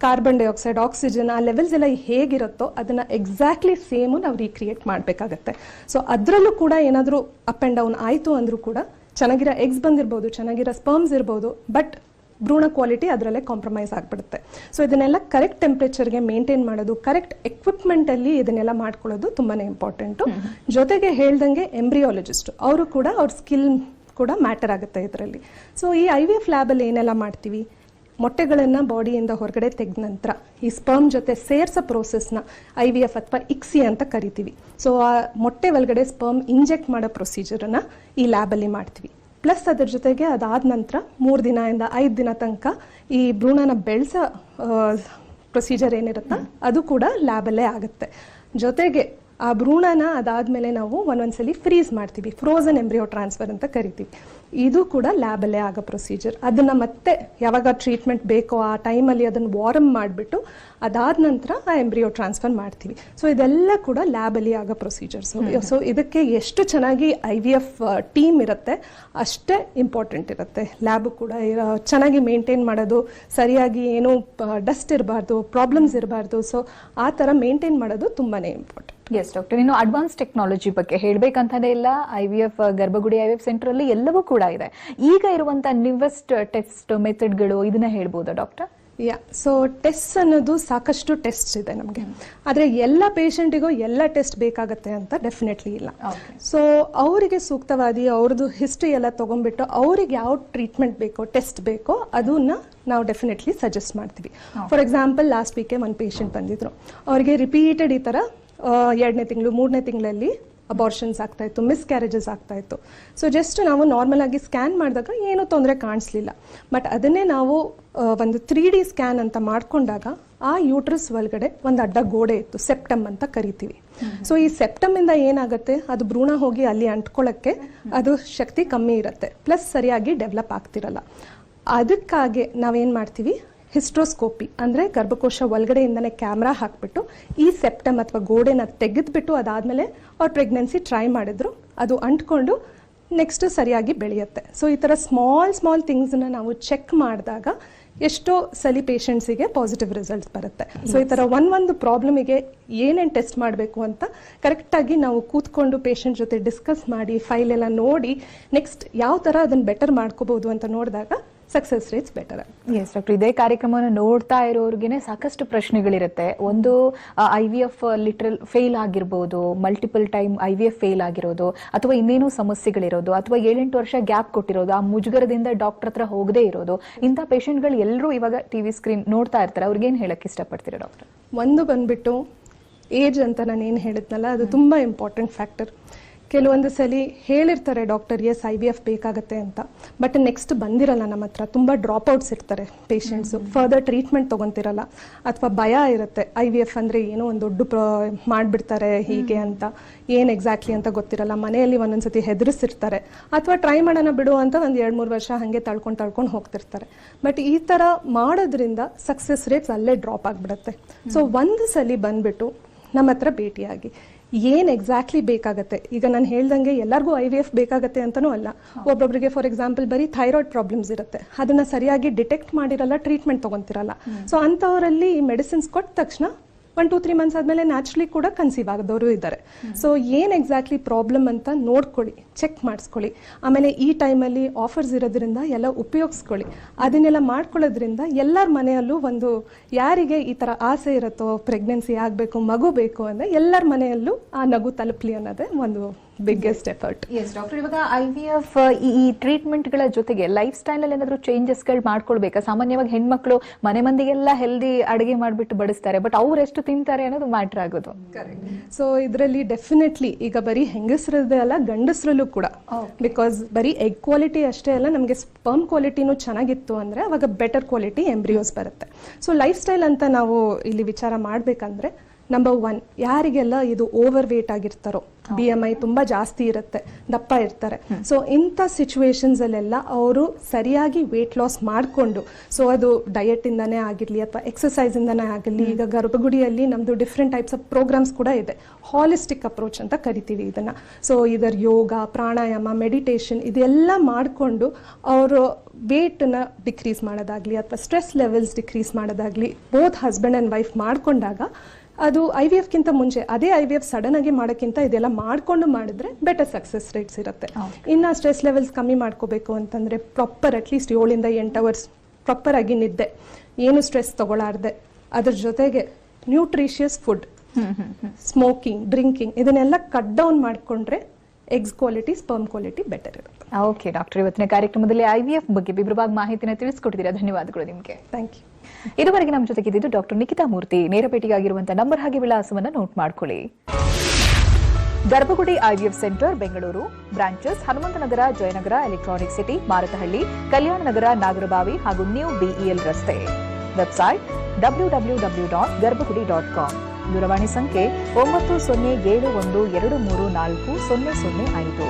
Speaker 2: carbon dioxide oxygen ಆ ಲೆವೆಲ್ಸ್ ಎಲ್ಲ ಹೇಗಿರುತ್ತೋ ಅದನ್ನ ಎಕ್ಸಾಕ್ಟ್ಲಿ ಸೇಮು ನಾವು ರೀಕ್ರಿಯೇಟ್ ಮಾಡಬೇಕಾಗತ್ತೆ. ಸೊ ಅದರಲ್ಲೂ ಕೂಡ ಏನಾದರೂ ಅಪ್ ಆ್ಯಂಡ್ ಡೌನ್ ಆಯಿತು ಅಂದರೂ ಕೂಡ ಚೆನ್ನಾಗಿರೋ ಎಗ್ಸ್ ಬಂದಿರ್ಬೋದು ಚೆನ್ನಾಗಿರೋ ಸ್ಪರ್ಮ್ಸ್ ಇರ್ಬೋದು ಬಟ್ ಭ್ರೂಣ ಕ್ವಾಲಿಟಿ ಅದರಲ್ಲೇ ಕಾಂಪ್ರಮೈಸ್ ಆಗಿಬಿಡುತ್ತೆ. ಸೊ ಇದನ್ನೆಲ್ಲ ಕರೆಕ್ಟ್ ಟೆಂಪ್ರೇಚರ್ಗೆ ಮೇಂಟೈನ್ ಮಾಡೋದು ಕರೆಕ್ಟ್ ಎಕ್ವಿಪ್ಮೆಂಟಲ್ಲಿ ಇದನ್ನೆಲ್ಲ ಮಾಡ್ಕೊಳ್ಳೋದು ತುಂಬಾ ಇಂಪಾರ್ಟೆಂಟು ಜೊತೆಗೆ ಹೇಳ್ದಂಗೆ ಎಂಬ್ರಿಯಾಲಜಿಸ್ಟ್ ಅವರು ಕೂಡ ಅವ್ರ ಸ್ಕಿಲ್ ಕೂಡ ಮ್ಯಾಟರ್ ಆಗುತ್ತೆ ಇದರಲ್ಲಿ. ಸೊ ಈ ಐ ವಿ ಎಫ್ ಲ್ಯಾಬಲ್ಲಿ ಏನೆಲ್ಲ ಮಾಡ್ತೀವಿ? ಮೊಟ್ಟೆಗಳನ್ನು ಬಾಡಿಯಿಂದ ಹೊರಗಡೆ ತೆಗೆದ ನಂತರ ಈ ಸ್ಪರ್ಮ್ ಜೊತೆ ಸೇರ್ಸೋ ಪ್ರೋಸೆಸ್ನ ಐ ವಿ ಎಫ್ ಅಥವಾ ಇಕ್ಸಿ ಅಂತ ಕರಿತೀವಿ. ಸೊ ಆ ಮೊಟ್ಟೆ ಒಳಗಡೆ ಸ್ಪರ್ಮ್ ಇಂಜೆಕ್ಟ್ ಮಾಡೋ ಪ್ರೊಸೀಜರನ್ನು ಈ ಲ್ಯಾಬಲ್ಲಿ ಮಾಡ್ತೀವಿ. ಪ್ಲಸ್ ಅದರ ಜೊತೆಗೆ ಅದಾದ ನಂತರ ಮೂರು ದಿನದಿಂದ ಐದು ದಿನ ತನಕ ಈ ಭ್ರೂಣನ ಬೆಳೆಸೋ ಪ್ರೊಸೀಜರ್ ಏನಿರುತ್ತಾ, ಅದು ಕೂಡ ಲ್ಯಾಬಲ್ಲೇ ಆಗುತ್ತೆ. ಜೊತೆಗೆ ಆ ಭ್ರೂಣನ ಅದಾದ್ಮೇಲೆ ನಾವು ಒಂದೊಂದ್ಸಲಿ ಫ್ರೀಸ್ ಮಾಡ್ತೀವಿ. ಫ್ರೋಸನ್ ಎಂಬ್ರಿಯೋ ಟ್ರಾನ್ಸ್ಫರ್ ಅಂತ ಕರಿತೀವಿ. ಇದು ಕೂಡ ಲ್ಯಾಬಲ್ಲೇ ಆಗೋ ಪ್ರೊಸೀಜರ್ ಅದನ್ನ ಮತ್ತೆ ಯಾವಾಗ ಟ್ರೀಟ್ಮೆಂಟ್ ಬೇಕೋ ಆ ಟೈಮಲ್ಲಿ ಅದನ್ನು ವಾರಮ್ ಮಾಡಿಬಿಟ್ಟು ಅದಾದ ನಂತರ ಆ ಎಂಬ್ರಿಯೋ ಟ್ರಾನ್ಸ್ಫರ್ ಮಾಡ್ತೀವಿ. ಸೊ ಇದೆಲ್ಲ ಕೂಡ ಲ್ಯಾಬಲ್ಲಿ ಆಗೋ ಪ್ರೊಸೀಜರ್ಸ್ ಸೊ ಇದಕ್ಕೆ ಎಷ್ಟು ಚೆನ್ನಾಗಿ ಐ ವಿ ಎಫ್ ಟೀಮ್ ಇರುತ್ತೆ ಅಷ್ಟೇ ಇಂಪಾರ್ಟೆಂಟ್ ಇರುತ್ತೆ. ಲ್ಯಾಬ್ ಕೂಡ ಇರ- ಚೆನ್ನಾಗಿ ಮೇಂಟೈನ್ ಮಾಡೋದು ಸರಿಯಾಗಿ ಏನು ಡಸ್ಟ್ ಇರಬಾರ್ದು ಪ್ರಾಬ್ಲಮ್ಸ್ ಇರಬಾರ್ದು. ಸೊ ಆ ಥರ ಮೇಂಟೈನ್ ಮಾಡೋದು ತುಂಬಾ ಇಂಪಾರ್ಟೆಂಟ್
Speaker 1: ಎಸ್ ಡಾಕ್ಟರ್ ಇನ್ನು ಅಡ್ವಾನ್ಸ್ ಟೆಕ್ನಾಲಜಿ ಬಗ್ಗೆ ಹೇಳಬೇಕಂತಾನೆ ಇಲ್ಲ. I V F Garbhagudi I V F centre ಅಲ್ಲಿ ಎಲ್ಲವೂ ಕೂಡ ಇದೆ. ಈಗ ಇರುವಂತ ನಿವೆಸ್ಟ್ ಟೆಸ್ಟ್ ಮೆಥಡ್ಗಳು ಇದನ್ನ ಹೇಳ್ಬೋದಾ ಡಾಕ್ಟರ್
Speaker 2: ಯಾ ಸೊ ಟೆಸ್ಟ್ ಅನ್ನೋದು ಸಾಕಷ್ಟು ಟೆಸ್ಟ್ ಇದೆ ನಮಗೆ. ಆದರೆ ಎಲ್ಲ ಪೇಷಂಟಿಗೂ ಎಲ್ಲ ಟೆಸ್ಟ್ ಬೇಕಾಗತ್ತೆ ಅಂತ ಡೆಫಿನೆಟ್ಲಿ ಇಲ್ಲ. ಸೊ ಅವರಿಗೆ ಸೂಕ್ತವಾದಿ ಅವ್ರದ್ದು ಹಿಸ್ಟ್ರಿ ಎಲ್ಲ ತೊಗೊಂಡ್ಬಿಟ್ಟು ಅವ್ರಿಗೆ ಯಾವ ಟ್ರೀಟ್ಮೆಂಟ್ ಬೇಕೋ ಟೆಸ್ಟ್ ಬೇಕೋ ಅದನ್ನ ನಾವು ಡೆಫಿನೆಟ್ಲಿ ಸಜೆಸ್ಟ್ ಮಾಡ್ತೀವಿ. ಫಾರ್ ಎಕ್ಸಾಂಪಲ್ ಲಾಸ್ಟ್ ವೀಕೆ ಒಂದು ಪೇಷಂಟ್ ಬಂದಿದ್ರು. ಅವರಿಗೆ ರಿಪೀಟೆಡ್ ಈ ಥರ ಎರಡನೇ ತಿಂಗಳು, ಮೂರನೇ ತಿಂಗಳಲ್ಲಿ ಅಬಾರ್ಷನ್ಸ್ ಆಗ್ತಾ ಇತ್ತು ಮಿಸ್ಕ್ಯಾರೇಜಸ್ ಆಗ್ತಾ ಇತ್ತು. ಸೊ ಜಸ್ಟ್ ನಾವು ನಾರ್ಮಲ್ ಆಗಿ ಸ್ಕ್ಯಾನ್ ಮಾಡಿದಾಗ ಏನೂ ತೊಂದರೆ ಕಾಣಿಸ್ಲಿಲ್ಲ. ಬಟ್ ಅದನ್ನೇ ನಾವು ಒಂದು ತ್ರೀ ಡಿ ಸ್ಕ್ಯಾನ್ ಅಂತ ಮಾಡ್ಕೊಂಡಾಗ ಆ ಯೂಟ್ರಸ್ ಒಳಗಡೆ ಒಂದು ಅಡ್ಡ ಗೋಡೆ ಇತ್ತು ಸೆಪ್ಟಮ್ ಅಂತ ಕರಿತೀವಿ. ಸೊ ಈ ಸೆಪ್ಟಮ್ ಇಂದ ಏನಾಗುತ್ತೆ? ಅದು ಭ್ರೂಣ ಹೋಗಿ ಅಲ್ಲಿ ಅಂಟ್ಕೊಳ್ಳೋಕ್ಕೆ ಅದು ಶಕ್ತಿ ಕಮ್ಮಿ ಇರುತ್ತೆ. ಪ್ಲಸ್ ಸರಿಯಾಗಿ ಡೆವಲಪ್ ಆಗ್ತಿರಲ್ಲ. ಅದಕ್ಕಾಗಿ ನಾವೇನು ಮಾಡ್ತೀವಿ? ಹಿಸ್ಟ್ರೋಸ್ಕೋಪಿ, ಅಂದರೆ ಗರ್ಭಕೋಶ ಒಳಗಡೆಯಿಂದನೇ ಕ್ಯಾಮ್ರಾ ಹಾಕ್ಬಿಟ್ಟು ಈ ಸೆಪ್ಟಮ್ ಅಥವಾ ಗೋಡೆನ ತೆಗೆದುಬಿಟ್ಟು ಅದಾದಮೇಲೆ ಅವ್ರ ಪ್ರೆಗ್ನೆನ್ಸಿ ಟ್ರೈ ಮಾಡಿದ್ರು. ಅದು ಅಂಟ್ಕೊಂಡು ನೆಕ್ಸ್ಟ್ ಸರಿಯಾಗಿ ಬೆಳೆಯುತ್ತೆ. ಸೊ ಈ ಥರ ಸ್ಮಾಲ್ ಸ್ಮಾಲ್ ಥಿಂಗ್ಸನ್ನ ನಾವು ಚೆಕ್ ಮಾಡಿದಾಗ ಎಷ್ಟೋ ಸಲಿ ಪೇಷಂಟ್ಸಿಗೆ ಪಾಸಿಟಿವ್ ರಿಸಲ್ಟ್ಸ್ ಬರುತ್ತೆ. ಸೊ ಈ ಥರ ಒಂದೊಂದು ಪ್ರಾಬ್ಲಮಿಗೆ ಏನೇನು ಟೆಸ್ಟ್ ಮಾಡಬೇಕು ಅಂತ ಕರೆಕ್ಟಾಗಿ ನಾವು ಕೂತ್ಕೊಂಡು ಪೇಷಂಟ್ ಜೊತೆ ಡಿಸ್ಕಸ್ ಮಾಡಿ ಫೈಲ್ ಎಲ್ಲ ನೋಡಿ ನೆಕ್ಸ್ಟ್ ಯಾವ ಥರ ಅದನ್ನು ಬೆಟರ್ ಮಾಡ್ಕೋಬಹುದು ಅಂತ ನೋಡಿದಾಗ success rates better
Speaker 1: yes doctor ಇದೇ ಕಾರ್ಯಕ್ರಮವನ್ನು ನೋಡ್ತಾ ಇರೋರಿಗೆ ಸಾಕಷ್ಟು ಪ್ರಶ್ನೆಗಳಿರುತ್ತೆ. ಒಂದು I V F literal fail ಆಗಿರ್ಬೋದು multiple time I V F fail ಆಗಿರೋದು ಅಥವಾ ಇನ್ನೇನು ಸಮಸ್ಯೆಗಳಿರೋದು ಅಥವಾ ಏಳೆಂಟು ವರ್ಷ ಗ್ಯಾಪ್ ಕೊಟ್ಟಿರೋದು ಆ ಮುಜುಗರದಿಂದ ಡಾಕ್ಟರ್ ಹತ್ರ ಹೋಗದೇ ಇರೋದು ಇಂಥ ಪೇಷಂಟ್ಗಳು ಎಲ್ಲರೂ ಇವಾಗ ಟಿ ವಿ ಸ್ಕ್ರೀನ್ ನೋಡ್ತಾ ಇರ್ತಾರೆ. ಅವ್ರಿಗೇನು ಹೇಳಕ್ ಇಷ್ಟಪಡ್ತೀರಾ ಡಾಕ್ಟರ್
Speaker 2: ಒಂದು ಬಂದ್ಬಿಟ್ಟು ಏಜ್ ಅಂತ ನಾನು ಏನು ಹೇಳಿದ್ನಲ್ಲ ಅದು ತುಂಬ ಇಂಪಾರ್ಟೆಂಟ್ ಫ್ಯಾಕ್ಟರ್ ಕೆಲವೊಂದು ಸಲ ಹೇಳಿರ್ತಾರೆ doctor yes I V F ಬೇಕಾಗತ್ತೆ ಅಂತ. ಬಟ್ ನೆಕ್ಸ್ಟ್ ಬಂದಿರಲ್ಲ ನಮ್ಮ ಹತ್ರ ತುಂಬ ಡ್ರಾಪ್ ಔಟ್ಸ್ ಇರ್ತಾರೆ ಪೇಷಂಟ್ಸು ಫರ್ದರ್ ಟ್ರೀಟ್ಮೆಂಟ್ ತೊಗೊತಿರಲ್ಲ ಅಥವಾ ಭಯ ಇರುತ್ತೆ. ಐ ವಿ ಎಫ್ ಅಂದರೆ ಏನೋ ಒಂದು ದೊಡ್ಡ ಪ್ರ ಮಾಡಿಬಿಡ್ತಾರೆ ಹೀಗೆ ಅಂತ. ಏನು ಎಕ್ಸಾಕ್ಟ್ಲಿ ಅಂತ ಗೊತ್ತಿರಲ್ಲ. ಮನೆಯಲ್ಲಿ ಒಂದೊಂದ್ಸತಿ ಹೆದರಿಸಿರ್ತಾರೆ. ಅಥವಾ ಟ್ರೈ ಮಾಡೋಣ ಬಿಡು ಅಂತ ಒಂದು ಎರಡು ಮೂರು ವರ್ಷ ಹಾಗೆ ತಳ್ಕೊಂಡು ತಳ್ಕೊಂಡು ಹೋಗ್ತಿರ್ತಾರೆ. ಬಟ್ ಈ ಥರ ಮಾಡೋದ್ರಿಂದ ಸಕ್ಸಸ್ ರೇಟ್ಸ್ ಅಲ್ಲೇ ಡ್ರಾಪ್ ಆಗಿಬಿಡುತ್ತೆ. ಸೊ ಒಂದು ಸಲ ಬಂದ್ಬಿಟ್ಟು ನಮ್ಮ ಹತ್ರ ಭೇಟಿಯಾಗಿ ಏನು ಎಕ್ಸಾಕ್ಟ್ಲಿ ಬೇಕಾಗತ್ತೆ? ಈಗ ನಾನು ಹೇಳ್ದಂಗೆ ಎಲ್ಲರಿಗೂ ಐ ವಿ ಎಫ್ ಬೇಕಾಗತ್ತೆ ಅಂತನೂ ಅಲ್ಲ. ಒಬ್ಬೊಬ್ಬರಿಗೆ ಫಾರ್ ಎಕ್ಸಾಂಪಲ್ ಬರೀ ಥೈರಾಯ್ಡ್ ಪ್ರಾಬ್ಲಮ್ಸ್ ಇರುತ್ತೆ. ಅದನ್ನ ಸರಿಯಾಗಿ ಡಿಟೆಕ್ಟ್ ಮಾಡಿರಲ್ಲ ಟ್ರೀಟ್ಮೆಂಟ್ ತೊಗೊಂತಿರಲ್ಲ. ಸೊ ಅಂಥವರಲ್ಲಿ ಈ ಮೆಡಿಸಿನ್ಸ್ ಕೊಟ್ಟ ತಕ್ಷಣ ಒನ್ ಟು ತ್ರೀ ಮಂತ್ಸ್ ಆದಮೇಲೆ ನ್ಯಾಚುರಲಿ ಕೂಡ ಕನ್ಸೀವ್ ಆಗದವರು ಇದ್ದಾರೆ ಸೊ ಏನು ಎಕ್ಸಾಕ್ಟ್ಲಿ ಪ್ರಾಬ್ಲಮ್ ಅಂತ ನೋಡ್ಕೊಳ್ಳಿ ಚೆಕ್ ಮಾಡಿಸ್ಕೊಳ್ಳಿ. ಆಮೇಲೆ ಈ ಟೈಮಲ್ಲಿ ಆಫರ್ಸ್ ಇರೋದ್ರಿಂದ ಎಲ್ಲ ಉಪಯೋಗಿಸ್ಕೊಳ್ಳಿ. ಅದನ್ನೆಲ್ಲ ಮಾಡ್ಕೊಳ್ಳೋದ್ರಿಂದ ಎಲ್ಲರ ಮನೆಯಲ್ಲೂ ಒಂದು ಯಾರಿಗೆ ಈ ಥರ ಆಸೆ ಇರುತ್ತೋ ಪ್ರೆಗ್ನೆನ್ಸಿ ಆಗಬೇಕು, ಮಗು ಬೇಕು ಅಂದರೆ ಎಲ್ಲರ ಮನೆಯಲ್ಲೂ ಆ ನಗು ತಲುಪಲಿ ಅನ್ನೋದೇ ಒಂದು ಬಿಗ್ಗೆಸ್ಟ್ ಎಫರ್ಟ್
Speaker 1: ಎಸ್ ಡಾಕ್ಟರ್ ಇವಾಗ ಐ ವಿ ಎಫ್ ಈ ಟ್ರೀಟ್ಮೆಂಟ್ಗಳ ಜೊತೆಗೆ ಲೈಫ್ ಸ್ಟೈಲ್ ಅಲ್ಲಿ ಏನಾದರೂ ಚೇಂಜಸ್ಗಳು ಮಾಡ್ಕೊಳ್ಬೇಕಾ? ಸಾಮಾನ್ಯವಾಗಿ ಹೆಣ್ಮಕ್ಳು ಮನೆ ಮಂದಿಗೆಲ್ಲ ಹೆಲ್ದಿ ಅಡುಗೆ ಮಾಡಿಬಿಟ್ಟು ಬಡಿಸ್ತಾರೆ ಬಟ್ ಅವ್ರು ಎಷ್ಟು ತಿಂತಾರೆ ಅನ್ನೋದು ಮ್ಯಾಟ್ರ್ ಆಗೋದು.
Speaker 2: ಸೊ ಇದರಲ್ಲಿ ಡೆಫಿನೆಟ್ಲಿ ಈಗ ಬರೀ ಹೆಂಗಸರದ್ದೇ ಅಲ್ಲ ಗಂಡಸರಲ್ಲೂ ಕೂಡ. ಬಿಕಾಸ್ ಬರೀ ಎಗ್ ಕ್ವಾಲಿಟಿ ಅಷ್ಟೇ ಅಲ್ಲ ನಮಗೆ ಸ್ಪರ್ಮ್ ಕ್ವಾಲಿಟಿನೂ ಚೆನ್ನಾಗಿತ್ತು ಅಂದರೆ ಅವಾಗ ಬೆಟರ್ ಕ್ವಾಲಿಟಿ ಎಂಬ್ರಿಯೋಸ್ ಬರುತ್ತೆ. ಸೊ ಲೈಫ್ ಸ್ಟೈಲ್ ಅಂತ ನಾವು ಇಲ್ಲಿ ವಿಚಾರ ಮಾಡಬೇಕಂದ್ರೆ ನಂಬರ್ ಒನ್ ಯಾರಿಗೆಲ್ಲ ಇದು ಓವರ್ ವೇಟ್ ಆಗಿರ್ತಾರೋ ಬಿ ಎಂ ಐ ತುಂಬಾ ಜಾಸ್ತಿ ಇರುತ್ತೆ ದಪ್ಪ ಇರ್ತಾರೆ. ಸೊ ಇಂಥ ಸಿಚುವೇಶನ್ಸ್ ಅಲ್ಲೆಲ್ಲ ಅವರು ಸರಿಯಾಗಿ ವೇಟ್ ಲಾಸ್ ಮಾಡಿಕೊಂಡು ಸೊ ಅದು ಡಯಟ್ ಇಂದಾನೇ ಆಗಿರಲಿ ಅಥವಾ ಎಕ್ಸಸೈಸ್ ಇಂದಾನೇ ಆಗಿರಲಿ ಈಗ ಗರ್ಭಗುಡಿಯಲ್ಲಿ ನಮ್ದು ಡಿಫ್ರೆಂಟ್ ಟೈಪ್ಸ್ ಆಫ್ ಪ್ರೋಗ್ರಾಮ್ಸ್ ಕೂಡ ಇದೆ. ಹಾಲಿಸ್ಟಿಕ್ ಅಪ್ರೋಚ್ ಅಂತ ಕರಿತೀವಿ ಇದನ್ನ. ಸೊ ಇದರ ಯೋಗ ಪ್ರಾಣಾಯಾಮ ಮೆಡಿಟೇಷನ್ ಇದೆಲ್ಲ ಮಾಡಿಕೊಂಡು ಅವರು ನ ಡಿಕ್ರೀಸ್ ಮಾಡೋದಾಗ್ಲಿ ಅಥವಾ ಸ್ಟ್ರೆಸ್ ಲೆವೆಲ್ಸ್ ಡಿಕ್ರೀಸ್ ಮಾಡೋದಾಗ್ಲಿ ಬೋತ್ ಹಸ್ಬೆಂಡ್ ಆ್ಯಂಡ್ ವೈಫ್ ಮಾಡ್ಕೊಂಡಾಗ ಅದು ಐ ವಿ ಎಫ್ಗಿಂತ ಮುಂಚೆ ಅದೇ ಐ ವಿ ಎಫ್ ಸಡನ್ ಆಗಿ ಮಾಡೋಕ್ಕಿಂತ ಇದೆಲ್ಲ ಮಾಡಿಕೊಂಡು ಮಾಡಿದ್ರೆ ಬೆಟರ್ ಸಕ್ಸಸ್ ರೇಟ್ಸ್ ಇರುತ್ತೆ. ಇನ್ನು ಸ್ಟ್ರೆಸ್ ಲೆವೆಲ್ಸ್ ಕಮ್ಮಿ ಮಾಡ್ಕೋಬೇಕು ಅಂತಂದ್ರೆ ಪ್ರಾಪರ್ ಅಟ್ಲೀಸ್ಟ್ ಏಳಿಂದ ಎಂಟು ಅವರ್ಸ್ ಪ್ರಾಪರ್ ಆಗಿ ನಿದ್ದೆ. ಏನು ಸ್ಟ್ರೆಸ್ ತಗೊಳ್ಳಾರ್ದೆ ಅದ್ರ ಜೊತೆಗೆ ನ್ಯೂಟ್ರಿಷಿಯಸ್ ಫುಡ್ ಸ್ಮೋಕಿಂಗ್ ಡ್ರಿಂಕಿಂಗ್ ಇದನ್ನೆಲ್ಲ ಕಟ್ ಡೌನ್ ಮಾಡಿಕೊಂಡ್ರೆ eggs quality sperm quality better ಇರುತ್ತೆ.
Speaker 1: ಓಕೆ ಡಾಕ್ಟರ್ ಇವತ್ತಿನ ಕಾರ್ಯಕ್ರಮದಲ್ಲಿ ಐ ವಿ ಎಫ್ ಬಗ್ಗೆ ವಿವರವಾಗಿ ಮಾಹಿತಿನ ತಿಳಿಸ್ಕೊಟ್ಟಿದ್ದೀರಾ? ಧನ್ಯವಾದಗಳು ನಿಮಗೆ.
Speaker 2: ಥ್ಯಾಂಕ್ ಯು
Speaker 1: ಇದುವರೆಗೆ ನಮ್ಮ ಜೊತೆಗಿದ್ದು ಡಾಕ್ಟರ್ ನಿಖಿತಾ ಮೂರ್ತಿ. ನೇರ ಭೇಟಿಗಾಗಿರುವಂತಹ ನಂಬರ್ ಹಾಗೆ ವಿಳಾಸವನ್ನು ನೋಟ್ ಮಾಡಿಕೊಳ್ಳಿ. Garbhagudi IVF centre Bengaluru. Branches Hanumanthanagar Jayanagar Electronic City Marathahalli Kalyana Nagar Nagarbhavi ಹಾಗೂ ನ್ಯೂ ಬಿಇಎಲ್ ರಸ್ತೆ website W W W dot Garbhagudi dot com ದೂರವಾಣಿ ಸಂಖ್ಯೆ ಒಂಬತ್ತು ಸೊನ್ನೆ ಏಳು ಒಂದು ಎರಡು ಮೂರು ನಾಲ್ಕು ಸೊನ್ನೆ ಸೊನ್ನೆ ಐದು.